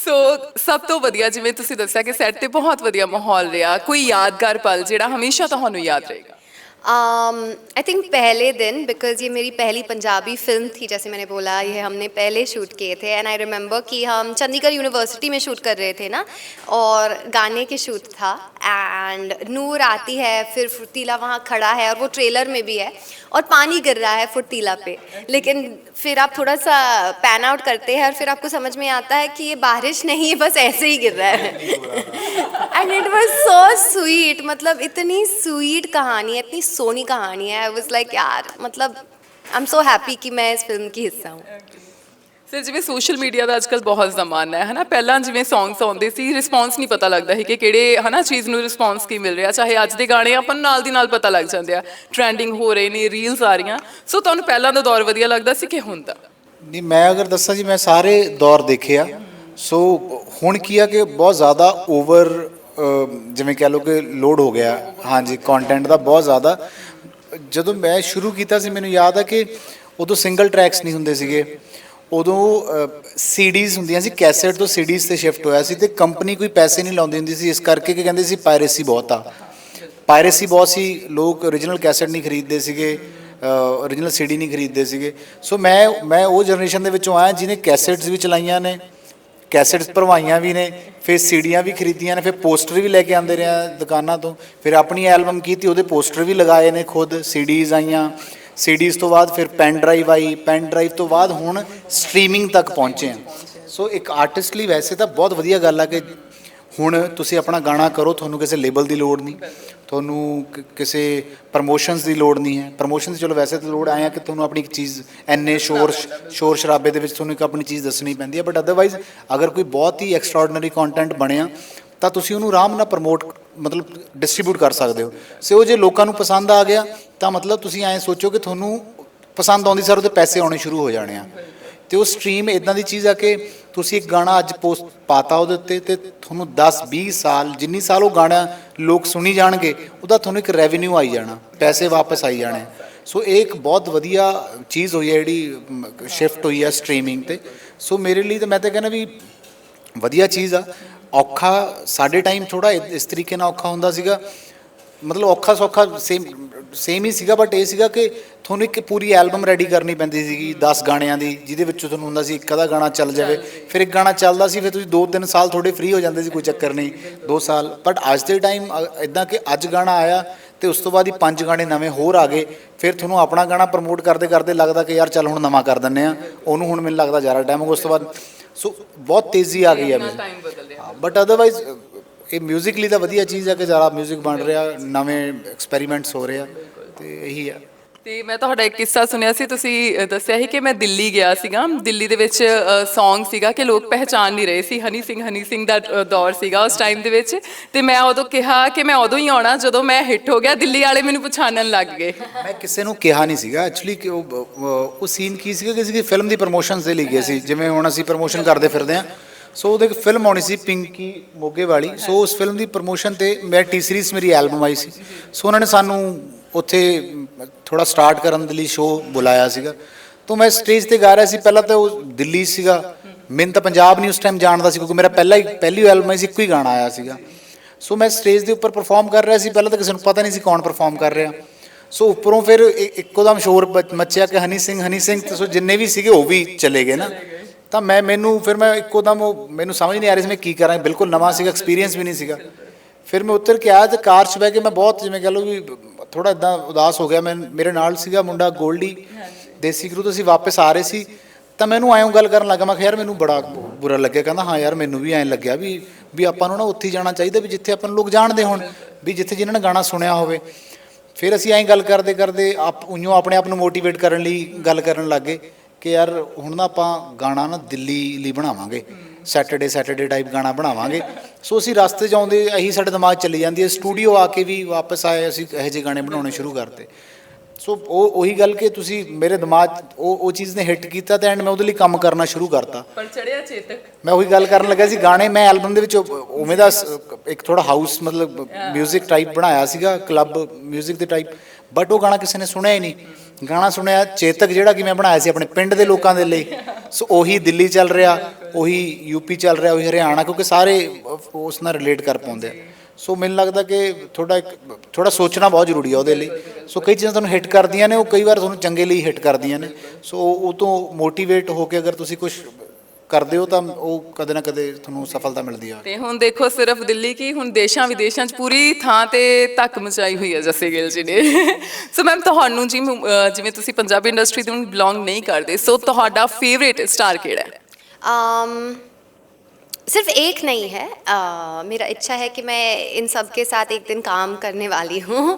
ਸੋ ਸਭ ਤੋਂ ਵਧੀਆ ਜਿਵੇਂ ਤੁਸੀਂ ਦੱਸਿਆ ਕਿ ਸੈੱਟ ਤੇ ਬਹੁਤ ਵਧੀਆ ਮਾਹੌਲ ਰਿਹਾ, ਕੋਈ ਯਾਦਗਾਰ ਪਲ ਜਿਹੜਾ ਹਮੇਸ਼ਾ ਤੁਹਾਨੂੰ ਯਾਦ ਰਹੇਗਾ। आई थिंक पहले दिन बिकॉज़ ये मेरी पहली पंजाबी फ़िल्म थी जैसे मैंने बोला ये हमने पहले शूट किए थे एंड आई रिमेंबर कि हम चंडीगढ़ यूनिवर्सिटी में शूट कर रहे थे ना और गाने के शूट था एंड नूर आती है फिर फुर्तीला वहाँ खड़ा है और वो ट्रेलर में भी है और पानी गिर रहा है फुर्तीला पे। लेकिन फिर आप थोड़ा सा पैन आउट करते हैं और फिर आपको समझ में आता है कि ये बारिश नहीं है बस ऐसे ही गिर रहा है। And it was so sweet मतलब इतनी स्वीट कहानी है इतनी सोनी कहानी है आई वाज लाइक यार मतलब आई एम सो हैप्पी कि मैं इस फिल्म की हिस्सा हूँ ਸਰ ਜਿਵੇਂ ਸੋਸ਼ਲ ਮੀਡੀਆ ਦਾ ਅੱਜਕੱਲ ਬਹੁਤ ਜ਼ਮਾਨਾ ਹੈ ਹਨਾ ਪਹਿਲਾਂ ਜਿਵੇਂ ਸੌਂਗਸ ਆਉਂਦੇ ਸੀ ਰਿਸਪੌਂਸ ਨਹੀਂ ਪਤਾ ਲੱਗਦਾ ਸੀ ਕਿ ਕਿਹੜੇ ਹਨਾ ਚੀਜ਼ ਨੂੰ ਰਿਸਪੌਂਸ ਕੀ ਮਿਲ ਰਿਹਾ ਚਾਹੇ ਅੱਜ ਦੇ ਗਾਣੇ ਆਪਾਂ ਨੂੰ ਨਾਲ ਦੀ ਨਾਲ ਪਤਾ ਲੱਗ ਜਾਂਦੇ ਆ ਟ੍ਰੈਂਡਿੰਗ ਹੋ ਰਹੇ ਨੇ ਰੀਲਸ ਆ ਰਹੀਆਂ ਸੋ ਤੁਹਾਨੂੰ ਪਹਿਲਾਂ ਦਾ ਦੌਰ ਵਧੀਆ ਲੱਗਦਾ ਸੀ ਕਿ ਹੁਣ ਦਾ ਨਹੀਂ ਮੈਂ ਅਗਰ ਦੱਸਾਂ ਜੀ ਮੈਂ ਸਾਰੇ ਦੌਰ ਦੇਖੇ ਆ ਸੋ ਹੁਣ ਕੀ ਆ ਕਿ ਬਹੁਤ ਜ਼ਿਆਦਾ ਓਵਰ ਜਿਵੇਂ ਕਹਿ ਲਓ ਕਿ ਲੋਡ ਹੋ ਗਿਆ। ਹਾਂਜੀ ਕੰਟੈਂਟ ਦਾ ਬਹੁਤ ਜ਼ਿਆਦਾ। ਜਦੋਂ ਮੈਂ ਸ਼ੁਰੂ ਕੀਤਾ ਸੀ, ਮੈਨੂੰ ਯਾਦ ਆ ਕਿ ਉਦੋਂ ਸਿੰਗਲ ਟਰੈਕਸ ਨਹੀਂ ਹੁੰਦੇ ਸੀਗੇ। ਉਦੋਂ ਸੀਡੀਜ਼ ਹੁੰਦੀਆਂ ਸੀ ਕੈਸੇਟ ਤੋਂ ਸੀਡੀਜ਼ ਤੇ ਸ਼ਿਫਟ ਹੋਇਆ ਸੀ ਤੇ ਕੰਪਨੀ ਕੋਈ ਪੈਸੇ ਨਹੀਂ ਲਾਉਂਦੀ ਹੁੰਦੀ ਸੀ। ਇਸ ਕਰਕੇ ਕਿ ਕਹਿੰਦੇ ਸੀ ਪਾਇਰੇਸੀ ਬਹੁਤ ਆ। ਪਾਇਰੇਸੀ ਬਹੁਤ ਸੀ, ਲੋਕ origignal ਕੈਸੇਟ ਨਹੀਂ ਖਰੀਦਦੇ ਸੀਗੇ origignal ਸੀਡੀ ਨਹੀਂ ਖਰੀਦਦੇ ਸੀਗੇ। ਸੋ ਮੈਂ ਮੈਂ ਉਹ ਜਨਰੇਸ਼ਨ ਦੇ ਵਿੱਚੋਂ ਆਇਆ, ਜਿਹਨੇ ਕੈਸੇਟਸ ਵੀ ਚਲਾਈਆਂ ਨੇ। ਕੈਸਟਸ ਭਰਵਾਈਆਂ ਵੀ ਨੇ, ਫਿਰ ਸੀਡੀਆਂ ਵੀ ਖਰੀਦੀਆਂ ਨੇ, ਫਿਰ ਪੋਸਟਰ ਵੀ ਲੈ ਕੇ ਆਉਂਦੇ ਰਿਹਾ ਦੁਕਾਨਾਂ ਤੋਂ। ਫਿਰ ਆਪਣੀ ਐਲਬਮ ਕੀਤੀ, ਉਹਦੇ ਪੋਸਟਰ ਵੀ ਲਗਾਏ ਨੇ ਖੁਦ, ਸੀਡੀਜ਼ ਆਈਆਂ। ਸੀਡੀਜ਼ ਤੋਂ ਬਾਅਦ ਫਿਰ ਪੈਨ ਡਰਾਈਵ ਆਈ। ਪੈਨ ਡਰਾਈਵ ਤੋਂ ਬਾਅਦ ਹੁਣ ਸਟ੍ਰੀਮਿੰਗ ਤੱਕ ਪਹੁੰਚੇ ਆ। ਸੋ ਇੱਕ ਆਰਟਿਸਟ ਲਈ ਵੈਸੇ ਤਾਂ ਬਹੁਤ ਵਧੀਆ ਗੱਲ ਆ ਕਿ ਹੁਣ ਤੁਸੀਂ ਆਪਣਾ ਗਾਣਾ ਕਰੋ, ਤੁਹਾਨੂੰ ਕਿਸੇ ਲੇਬਲ ਦੀ ਲੋੜ ਨਹੀਂ, ਤੁਹਾਨੂੰ ਕਿਸੇ ਪ੍ਰਮੋਸ਼ਨਸ ਦੀ ਲੋੜ ਨਹੀਂ ਹੈ। ਪ੍ਰਮੋਸ਼ਨਸ ਚਲੋ ਵੈਸੇ ਤਾਂ ਲੋੜ ਆਇਆ ਕਿ ਤੁਹਾਨੂੰ ਆਪਣੀ ਇੱਕ ਚੀਜ਼ ਐਨੇ ਸ਼ੋਰ ਸ਼ੋਰ ਸ਼ਰਾਬੇ ਦੇ ਵਿੱਚ ਤੁਹਾਨੂੰ ਇੱਕ ਆਪਣੀ ਚੀਜ਼ ਦੱਸਣੀ ਪੈਂਦੀ ਹੈ ਬਟ ਅਦਰਵਾਈਜ਼ ਅਗਰ ਕੋਈ ਬਹੁਤ ਹੀ ਐਕਸਟਰਾਆਰਡਨਰੀ ਕੰਟੈਂਟ ਬਣਿਆ, ਤਾਂ ਤੁਸੀਂ ਉਹਨੂੰ ਆਰਾਮ ਨਾਲ ਪ੍ਰਮੋਟ ਮਤਲਬ ਡਿਸਟ੍ਰੀਬਿਊਟ ਕਰ ਸਕਦੇ ਹੋ। ਸੋ ਜੇ ਲੋਕਾਂ ਨੂੰ ਪਸੰਦ ਆ ਗਿਆ, ਤਾਂ ਮਤਲਬ ਤੁਸੀਂ ਐਂ ਸੋਚੋ ਕਿ ਤੁਹਾਨੂੰ ਪਸੰਦ ਆਉਂਦੀ, ਸਰ ਉਹਦੇ ਪੈਸੇ ਆਉਣੇ ਸ਼ੁਰੂ ਹੋ ਜਾਣੇ ਆ। ਤੇ ਉਹ ਸਟ੍ਰੀਮ ਇਦਾਂ ਦੀ ਚੀਜ਼ ਆ ਕਿ ਤੁਸੀਂ ਇੱਕ ਗਾਣਾ ਅੱਜ ਪੋਸਟ ਪਾਤਾ ਉਹਦੇ ਉੱਤੇ ਤੇ ਤੁਹਾਨੂੰ 10 20 ਸਾਲ, ਜਿੰਨੀ ਸਾਲ ਉਹ ਗਾਣਾ ਲੋਕ ਸੁਣੀ ਜਾਣਗੇ, ਉਹਦਾ ਤੁਹਾਨੂੰ ਇੱਕ ਰੈਵਨਿਊ ਆਈ ਜਾਣਾ, ਪੈਸੇ ਵਾਪਸ ਆਈ ਜਾਣੇ। ਸੋ ਇਹ ਇੱਕ ਬਹੁਤ ਵਧੀਆ ਚੀਜ਼ ਹੋਈ ਹੈ ਜਿਹੜੀ ਸ਼ਿਫਟ ਹੋਈ ਹੈ ਸਟ੍ਰੀਮਿੰਗ ਤੇ। ਸੋ ਮੇਰੇ ਲਈ ਤਾਂ ਮੈਂ ਤਾਂ ਕਹਿੰਦਾ ਵੀ ਵਧੀਆ ਚੀਜ਼ ਆ। ਔਖਾ ਸਾਡੇ ਟਾਈਮ ਥੋੜਾ ਇਸ ਤਰੀਕੇ ਨਾਲ ਔਖਾ ਹੁੰਦਾ ਸੀਗਾ। ਮਤਲਬ ਔਖਾ ਸੌਖਾ ਸੇਮ ਸੇਮ ਹੀ ਸੀਗਾ ਬਟ ਇਹ ਸੀਗਾ ਕਿ ਤੁਹਾਨੂੰ ਇੱਕ ਪੂਰੀ ਐਲਬਮ ਰੈਡੀ ਕਰਨੀ ਪੈਂਦੀ ਸੀਗੀ 10 ਗਾਣਿਆਂ ਦੀ ਜਿਹਦੇ ਵਿੱਚੋਂ ਤੁਹਾਨੂੰ ਹੁੰਦਾ ਸੀ ਇੱਕ ਅੱਧਾ ਗਾਣਾ ਚੱਲ ਜਾਵੇ। ਫਿਰ ਇੱਕ ਗਾਣਾ ਚੱਲਦਾ ਸੀ ਫਿਰ ਤੁਸੀਂ 2-3 ਸਾਲ ਥੋੜੇ ਫ੍ਰੀ ਹੋ ਜਾਂਦੇ ਸੀ ਕੋਈ ਚੱਕਰ ਨਹੀਂ 2 ਸਾਲ। ਬਟ ਅੱਜ ਦੇ ਟਾਈਮ ਇਦਾਂ ਕਿ ਅੱਜ ਗਾਣਾ ਆਇਆ ਤੇ ਉਸ ਤੋਂ ਬਾਅਦ ਹੀ ਪੰਜ ਗਾਣੇ ਨਵੇਂ ਹੋਰ ਆ ਗਏ। ਫਿਰ ਤੁਹਾਨੂੰ ਆਪਣਾ ਗਾਣਾ ਪ੍ਰਮੋਟ ਕਰਦੇ ਕਰਦੇ ਲੱਗਦਾ ਕਿ ਯਾਰ ਚੱਲ ਹੁਣ ਨਵਾਂ ਕਰ ਦਿੰਨੇ ਆ ਉਹਨੂੰ ਹੁਣ ਮੈਨੂੰ ਲੱਗਦਾ ਜ਼ਿਆਦਾ ਟਾਈਮ ਹੋ ਗਿਆ ਉਸ ਤੋਂ ਬਾਅਦ। ਸੋ ਬਹੁਤ ਤੇਜ਼ੀ ਆ ਗਈ ਹੈ ਰਿਹਾ ਬਟ ਅਦਰਵਾਈਜ਼ ਇਹ 뮤직 ਲਈ ਤਾਂ ਵਧੀਆ ਚੀਜ਼ ਹੈ ਕਿ ਜ਼ਿਆਦਾ 뮤직 ਬਣ ਰਿਹਾ ਨਵੇਂ ਐਕਸਪੈਰੀਮੈਂਟਸ ਹੋ ਰਹੇ ਆ ਤੇ ਇਹੀ ਆ ਤੇ ਮੈਂ ਤੁਹਾਡਾ ਇੱਕ ਕਿੱਸਾ ਸੁਣਿਆ ਸੀ ਤੁਸੀਂ ਅ, ਦੱਸਿਆ ਸੀ ਕਿ ਮੈਂ ਦਿੱਲੀ ਗਿਆ ਸੀਗਾ ਦਿੱਲੀ ਦੇ ਵਿੱਚ Song ਸੀਗਾ ਕਿ ਲੋਕ ਪਹਿਚਾਨ ਨਹੀਂ ਰਹੇ ਸੀ ਹਨੀ ਸਿੰਘ ਹਨੀ ਸਿੰਘ ਦਾ ਅ, ਦੌਰ ਸੀਗਾ ਉਸ ਟਾਈਮ ਦੇ ਵਿੱਚ ਤੇ ਮੈਂ ਉਦੋਂ ਕਿਹਾ ਕਿ ਮੈਂ ਉਦੋਂ ਹੀ ਆਉਣਾ ਜਦੋਂ ਮੈਂ ਹਿੱਟ ਹੋ ਗਿਆ ਦਿੱਲੀ ਵਾਲੇ ਮੈਨੂੰ ਪਛਾਣਨ ਲੱਗ ਗਏ ਮੈਂ ਕਿਸੇ ਨੂੰ ਕਿਹਾ ਨਹੀਂ ਸੀਗਾ ਐਕਚੁਅਲੀ ਕਿ ਉਹ ਉਹ- ਉਹ ਸੀਨ ਕੀ ਸੀਗਾ ਕਿਸੇ ਦੀ ਫਿਲਮ ਦੀ ਪ੍ਰੋਮੋਸ਼ਨਸ ਦੇ ਲਈ ਗਏ ਸੀ ਜਿਵੇਂ ਹੁਣ ਅਸੀਂ ਪ੍ਰੋਮੋਸ਼ਨ ਕਰਦੇ ਫਿਰਦੇ ਆ ਸੋ ਉਹਦੇ ਇੱਕ ਫਿਲਮ ਆਉਣੀ ਸੀ ਪਿੰਕੀ ਮੋਗੇ ਵਾਲੀ। ਸੋ ਉਸ ਫਿਲਮ ਦੀ ਪ੍ਰੋਮੋਸ਼ਨ ਤੇ ਮੈਂ ਟੀ ਸੀਰੀਜ਼ ਮੇਰੀ ਐਲਬਮ ਆਈ ਸੀ। ਸੋ ਉਹਨਾਂ ਨੇ ਸਾਨੂੰ ਉੱਥੇ ਥੋੜਾ ਸਟਾਰਟ ਕਰਨ ਦੇ ਲਈ ਸ਼ੋਅ ਬੁਲਾਇਆ ਸੀਗਾ। ਤੋਂ ਮੈਂ ਸਟੇਜ ਤੇ ਗਾ ਰਿਹਾ ਸੀ। ਪਹਿਲਾਂ ਤਾਂ ਉਹ ਦਿੱਲੀ ਸੀਗਾ। ਮੈਨੂੰ ਤਾਂ ਪੰਜਾਬ ਨਹੀਂ ਉਸ ਟਾਈਮ ਜਾਣਦਾ ਸੀ ਕਿਉਂਕਿ ਮੇਰਾ ਪਹਿਲਾ ਹੀ, ਪਹਿਲੀ ਐਲਬਮ ਆਈ ਸੀ, ਇੱਕੋ ਹੀ ਗਾਣਾ ਆਇਆ ਸੀਗਾ। ਸੋ ਮੈਂ ਸਟੇਜ ਦੇ ਉੱਪਰ ਪਰਫਾਰਮ ਕਰ ਰਿਹਾ ਸੀ। ਪਹਿਲਾਂ ਤਾਂ ਕਿਸੇ ਨੂੰ ਪਤਾ ਨਹੀਂ ਸੀ ਕੌਣ ਪਰਫਾਰਮ ਕਰ ਰਿਹਾ। ਸੋ ਉੱਪਰੋਂ ਫਿਰ ਇੱਕੋ ਦਮ ਸ਼ੋਰ ਬ- ਮੱਚਿਆ ਕਿ ਹਨੀ ਸਿੰਘ ਹਨੀ ਸਿੰਘ ਤੇ ਸੋ ਜਿੰਨੇ ਵੀ ਸੀਗੇ ਉਹ ਵੀ ਚਲੇ ਗਏ ਨਾ। ਤਾਂ ਮੈਂ, ਮੈਨੂੰ ਫਿਰ ਮੈਂ ਇੱਕੋ ਦਮ ਮੈਨੂੰ ਸਮਝ ਨਹੀਂ ਆ ਰਹੀ ਸੀ ਮੈਂ ਕੀ ਕਰਾਂ। ਬਿਲਕੁਲ ਨਵਾਂ ਸੀਗਾ ਐਕਸਪੀਰੀਅੰਸ ਵੀ ਨਹੀਂ ਸੀਗਾ। ਫਿਰ ਮੈਂ ਉੱਤਰ ਕੇ ਆਇਆ ਤੇ ਕਾਰ 'ਚ ਬਹਿ ਕੇ ਮੈਂ ਬਹੁਤ ਜਿਵੇਂ ਕਹ ਲਓ ਵੀ ਥੋੜਾ ਇਦਾਂ ਉਦਾਸ ਹੋ ਗਿਆ। ਮੈਂ, ਮੇਰੇ ਨਾਲ ਸੀਗਾ ਮੁੰਡਾ ਗੋਲਡੀ, ਦੇਸੀ ਗੁਰੂ ਤੋਂ ਅਸੀਂ ਵਾਪਸ ਆ ਰਹੇ ਸੀ। ਤਾਂ ਮੈਨੂੰ ਐਂ ਗੱਲ ਕਰਨ ਲੱਗਾ, ਮੈਂ ਕਿਹਾ, ਯਾਰ, ਮੈਨੂੰ ਬੜਾ ਬੁਰਾ ਲੱਗਿਆ। ਕਹਿੰਦਾ, ਹਾਂ ਯਾਰ, ਮੈਨੂੰ ਵੀ ਐਂ ਲੱਗਿਆ ਵੀ ਵੀ ਆਪਾਂ ਨੂੰ ਨਾ ਉੱਥੇ ਹੀ ਜਾਣਾ ਚਾਹੀਦਾ, ਵੀ ਜਿੱਥੇ ਆਪਾਂ ਨੂੰ ਲੋਕ ਜਾਣਦੇ ਹੋਣ, ਵੀ ਜਿੱਥੇ ਜਿਨ੍ਹਾਂ ਨੇ ਗਾਣਾ ਸੁਣਿਆ ਹੋਵੇ। ਫਿਰ ਅਸੀਂ ਐਂ ਗੱਲ ਕਰਦੇ ਕਰਦੇ ਆਪ, ਉਈਓ ਆਪਣੇ ਆਪ ਨੂੰ ਮੋਟੀਵੇਟ ਕਰਨ ਲਈ ਗੱਲ ਕਰਨ ਲੱਗੇ ਕਿ ਯਾਰ ਹੁਣ ਨਾ ਆਪਾਂ ਗਾਣਾ ਨਾ ਦਿੱਲੀ ਲਈ ਬਣਾਵਾਂਗੇ ਸੈਟਰਡੇ ਸੈਟਰਡੇ ਟਾਈਪ ਗਾਣਾ ਬਣਾਵਾਂਗੇ ਸੋ ਅਸੀਂ ਰਸਤੇ 'ਚ ਆਉਂਦੇ ਇਹੀ ਸਾਡੇ ਦਿਮਾਗ 'ਚ ਚੱਲੀ ਜਾਂਦੀ ਹੈ ਸਟੂਡੀਓ ਆ ਕੇ ਵੀ ਵਾਪਸ ਆਏ ਅਸੀਂ ਇਹੋ ਜਿਹੇ ਗਾਣੇ ਬਣਾਉਣੇ ਸ਼ੁਰੂ ਕਰਤੇ ਸੋ ਉਹ ਉਹੀ ਗੱਲ ਕਿ ਤੁਸੀਂ ਮੇਰੇ ਦਿਮਾਗ 'ਚ ਉਹ ਉਹ ਚੀਜ਼ ਨੇ ਹਿੱਟ ਕੀਤਾ ਤੇ ਐਂਡ ਮੈਂ ਉਹਦੇ ਲਈ ਕੰਮ ਕਰਨਾ ਸ਼ੁਰੂ ਕਰਤਾ ਪਰ ਚੜਿਆ ਚੇਤਕ ਮੈਂ ਉਹੀ ਗੱਲ ਕਰਨ ਲੱਗਾ ਸੀ ਗਾਣੇ ਮੈਂ ਐਲਬਮ ਦੇ ਵਿੱਚ ਉਹ- ਉਵੇਂ ਦਾ ਸ- ਇੱਕ ਥੋੜਾ ਹਾਊਸ ਮਤਲਬ 뮤직 ਟਾਈਪ ਬਣਾਇਆ ਸੀਗਾ ਕਲੱਬ 뮤직 ਦੇ ਟਾਈਪ ਬਟ ਉਹ ਗਾਣਾ ਕਿਸੇ ਨੇ ਸੁਣਿਆ ਹੀ ਨਹੀਂ ਗਾਣਾ ਸੁਣਿਆ, ਚੇਤਕ ਜਿਹੜਾ ਕਿ ਮੈਂ ਬਣਾਇਆ ਸੀ ਆਪਣੇ ਪਿੰਡ ਦੇ ਲੋਕਾਂ ਦੇ ਲਈ, ਸੋ ਉਹੀ ਦਿੱਲੀ ਚੱਲ ਰਿਹਾ, ਉਹੀ ਯੂਪੀ ਚੱਲ ਰਿਹਾ, ਉਹੀ ਹਰਿਆਣਾ, ਕਿਉਂਕਿ ਸਾਰੇ ਉਸ ਨਾਲ ਰਿਲੇਟ ਕਰ ਪਾਉਂਦੇ ਆ। ਸੋ ਮੈਨੂੰ ਲੱਗਦਾ ਕਿ ਥੋੜਾ ਇੱਕ ਥੋੜਾ ਸੋਚਣਾ ਬਹੁਤ ਜ਼ਰੂਰੀ ਆ ਉਹਦੇ ਲਈ। ਸੋ ਕਈ ਚੀਜ਼ਾਂ ਤੁਹਾਨੂੰ ਹਿੱਟ ਕਰਦੀਆਂ ਨੇ, ਉਹ ਕਈ ਵਾਰ ਤੁਹਾਨੂੰ ਚੰਗੇ ਲਈ ਹਿੱਟ ਕਰਦੀਆਂ ਨੇ। ਸੋ ਉਹ ਤੋਂ ਮੋਟੀਵੇਟ ਹੋ ਕੇ ਅਗਰ ਤੁਸੀਂ ਕੁਝ ਕਰਦੇ ਹੋ ਤਾਂ ਉਹ ਕਦੇ ਨਾ ਕਦੇ ਤੁਹਾਨੂੰ ਸਫਲਤਾ ਮਿਲਦੀ ਆ। ਤੇ ਹੁਣ ਦੇਖੋ ਸਿਰਫ ਦਿੱਲੀ ਕੀ ਹੁਣ ਦੇਸ਼ਾਂ ਵਿਦੇਸ਼ਾਂ 'ਚ ਪੂਰੀ ਥਾਂ ਤੇ ਧੱਕ ਮਚਾਈ ਹੋਈ ਹੈ ਜੱਸੀ ਗਿੱਲ ਜੀ ਨੇ। ਸੋ ਮੈਮ ਤੁਹਾਨੂੰ ਜੀ ਜਿਵੇਂ ਤੁਸੀਂ ਪੰਜਾਬੀ ਇੰਡਸਟਰੀ ਤੋਂ ਬਿਲੋਂਗ ਨਹੀਂ ਕਰਦੇ ਸੋ ਤੁਹਾਡਾ ਫੇਵਰੇਟ ਸਟਾਰ ਕਿਹੜਾ ਹੈ? Um, सिर्फ़ एक नहीं है। अ, मेरा इच्छा है कि मैं इन सब के साथ एक दिन काम करने वाली हूँ।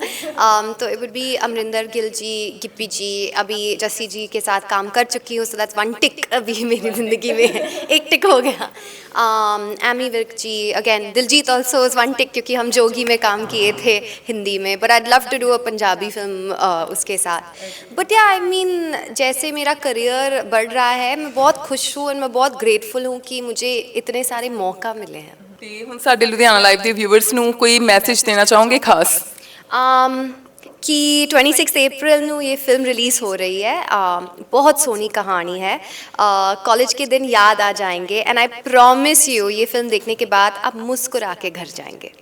तो it would be Amrinder Gill ji Gippy ji अभी जस्सी जी के साथ काम कर चुकी हूँ सो दैट्स वन टिक अभी मेरी ज़िंदगी में एक टिक हो गया। Ammy Virk ji again Diljit also is one tick क्योंकि हम जोगी में काम किए थे हिंदी में but I love to do a Punjabi film उसके साथ। बट या आई मीन जैसे मेरा करियर बढ़ रहा है मैं बहुत खुश हूँ और मैं बहुत ग्रेटफुल हूँ कि मुझे इतने सारे मौका मिले हैं ਤੇ ਹੁਣ ਸਾਡੇ ਲੁਧਿਆਣਾ ਲਾਈਵ ਦੇ ਵਿਊਅਰਸ ਨੂੰ ਕੋਈ ਮੈਸੇਜ ਦੇਣਾ ਚਾਹੋਗੇ ਖਾਸ um, कि 26 अप्रैल ਨੂੰ ये फिल्म रिलीज़ हो रही है um, बहुत सोनी कहानी है कॉलेज के दिन याद आ जाएंगे एंड आई प्रॉमिस यू ये फिल्म देखने के बाद आप मुस्कुरा के घर जाएंगे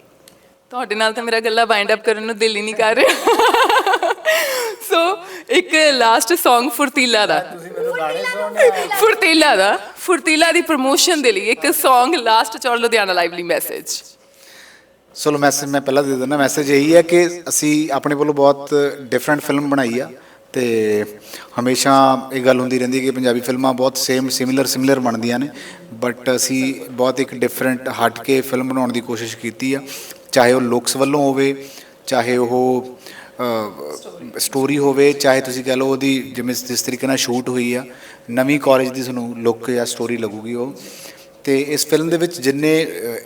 ਤੁਹਾਡੇ ਨਾਲ ਤਾਂ ਮੇਰਾ ਗੱਲਾਂ ਬਾਈਂਡ ਅਪ ਕਰਨ ਨੂੰ ਦਿਲ ਹੀ ਨਹੀਂ ਕਰ ਰਿਹਾ *laughs* ਸੋ ਇੱਕ ਲਾਸਟ Song ਫੁਰਤੀਲਾ ਦਾ। ਫੁਰਤੀਲਾ ਦਾ, ਫੁਰਤੀਲਾ ਦੀ ਪ੍ਰੋਮੋਸ਼ਨ ਦੇ ਲਈ ਇੱਕ Song ਲਾਸਟ ਚੌੜ ਲੁਧਿਆਣਾ ਲਾਈਵ ਮੈਸੇਜ ਚਲੋ ਮੈਸੇਜ ਮੈਂ ਪਹਿਲਾਂ ਦੇ ਦਿੰਦਾ ਮੈਸੇਜ ਇਹੀ ਹੈ ਕਿ ਅਸੀਂ ਆਪਣੇ ਵੱਲੋਂ ਬਹੁਤ ਡਿਫਰੈਂਟ ਫਿਲਮ ਬਣਾਈ ਆ ਤੇ ਹਮੇਸ਼ਾ ਇਹ ਗੱਲ ਹੁੰਦੀ ਰਹਿੰਦੀ ਕਿ ਪੰਜਾਬੀ ਫਿਲਮਾਂ ਬਹੁਤ ਸੇਮ ਸਿਮਿਲਰ ਸਿਮਿਲਰ ਬਣਦੀਆਂ ਨੇ ਬਟ ਅਸੀਂ ਬਹੁਤ ਇੱਕ ਡਿਫਰੈਂਟ ਹਟ ਕੇ ਫਿਲਮ ਬਣਾਉਣ ਦੀ ਕੋਸ਼ਿਸ਼ ਕੀਤੀ ਆ, ਚਾਹੇ ਉਹ ਲੁਕਸ ਵੱਲੋਂ ਹੋਵੇ, ਚਾਹੇ ਉਹ ਸਟੋਰੀ ਹੋਵੇ ਚਾਹੇ ਤੁਸੀਂ ਕਹ ਲਓ ਉਹਦੀ ਜਿਵੇਂ ਜਿਸ ਤਰੀਕੇ ਨਾਲ ਸ਼ੂਟ ਹੋਈ ਆ ਨਵੀਂ ਕਾਲਜ ਦੀ ਤੁਹਾਨੂੰ ਲੁੱਕ ਜਾਂ ਸਟੋਰੀ ਲੱਗੂਗੀ ਉਹ। ਤੇ ਇਸ ਫਿਲਮ ਦੇ ਵਿੱਚ ਜਿੰਨੇ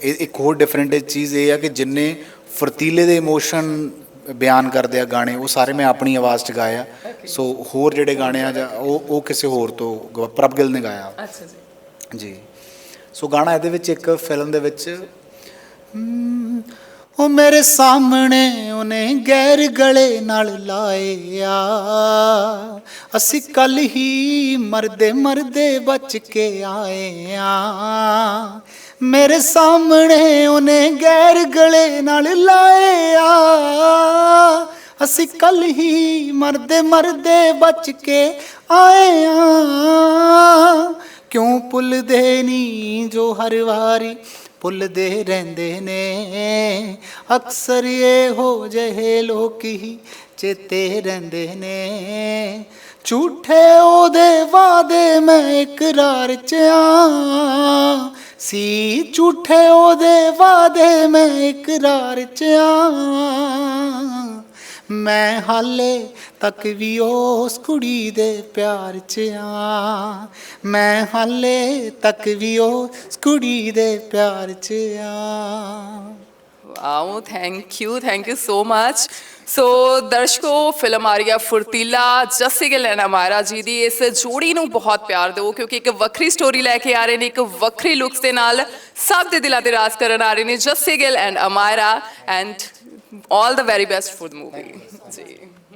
ਇੱਕ ਹੋਰ ਡਿਫਰੈਂਟ ਚੀਜ਼ ਇਹ ਆ ਕਿ ਜਿੰਨੇ ਫਰਤੀਲੇ ਦੇ ਇਮੋਸ਼ਨ ਬਿਆਨ ਕਰਦੇ ਆ ਗਾਣੇ ਉਹ ਸਾਰੇ ਮੈਂ ਆਪਣੀ ਆਵਾਜ਼ 'ਚ ਗਾਇਆ ਸੋ ਹੋਰ ਜਿਹੜੇ ਗਾਣੇ ਆ ਜਾਂ ਉਹ ਉਹ ਕਿਸੇ ਹੋਰ ਤੋਂ ਗ- ਪ੍ਰਭ ਗਿੱਲ ਨੇ ਗਾਇਆ। ਅੱਛਾ ਜੀ। ਜੀ। ਸੋ ਗਾਣਾ ਇਹਦੇ ਵਿੱਚ ਇੱਕ ਫਿਲਮ ਦੇ ਵਿੱਚ ਉਹ ਮੇਰੇ ਸਾਹਮਣੇ ਉਹਨੇ ਗੈਰ ਗਲੇ ਨਾਲ ਲਾਏ ਆ ਅਸੀਂ ਕੱਲ ਹੀ ਮਰਦੇ ਮਰਦੇ ਬਚ ਕੇ ਆਏ ਆ। ਮੇਰੇ ਸਾਹਮਣੇ ਉਹਨੇ ਗੈਰ ਗਲੇ ਨਾਲ ਲਾਏ ਆ ਅਸੀਂ ਕੱਲ ਹੀ ਮਰਦੇ ਮਰਦੇ ਬਚ ਕੇ ਆਏ ਆ। ਕਿਉਂ ਭੁੱਲਦੇ ਨਹੀਂ ਜੋ ਹਰ ਵਾਰੀ ਭੁੱਲਦੇ ਰਹਿੰਦੇ ਨੇ। ਅਕਸਰ ਇਹ ਹੋ ਜਿਹੇ ਲੋਕ ਹੀ ਚੇਤੇ ਰਹਿੰਦੇ ਨੇ। ਝੂਠੇ ਉਹਦੇ ਵਾਦੇ ਮੈਂ ਇਕਰਾਰ ਚ ਆ। ਸੀ ਝੂਠੇ ਉਹਦੇ ਵਾਦੇ ਮੈਂ ਇਕਰਾਰ ਚ ਆ। ਮੈਂ ਹਾਲੇ ਤੱਕ ਵੀ ਉਸ ਕੁੜੀ ਦੇ ਪਿਆਰ 'ਚ ਆ। ਮੈਂ ਹਾਲੇ ਤੱਕ ਵੀ ਉਸ ਕੁੜੀ ਦੇ ਪਿਆਰ 'ਚ ਆ। Wow thank you thank you so much so ਦਰਸ਼ਕੋ film ਆ ਰਹੀ ਹੈ ਫੁਰਤੀਲਾ ਜੱਸੀ ਗਿੱਲ ਐਂਡ ਅਮਾਰਾ ਜੀ ਦੀ। ਇਸ ਜੋੜੀ ਨੂੰ ਬਹੁਤ ਪਿਆਰ ਦਿਓ, ਕਿਉਂਕਿ ਇੱਕ ਵੱਖਰੀ ਸਟੋਰੀ ਲੈ ਕੇ ਆ ਰਹੇ ਨੇ, ਇੱਕ ਵੱਖਰੀ ਲੁੱਕਸ ਦੇ ਨਾਲ ਸਭ ਦੇ ਦਿਲਾਂ ਤੇ ਰਾਜ ਕਰਨ ਆ ਰਹੇ ਨੇ Jassi Gill and Amara and all the very best for the movie ਜੀ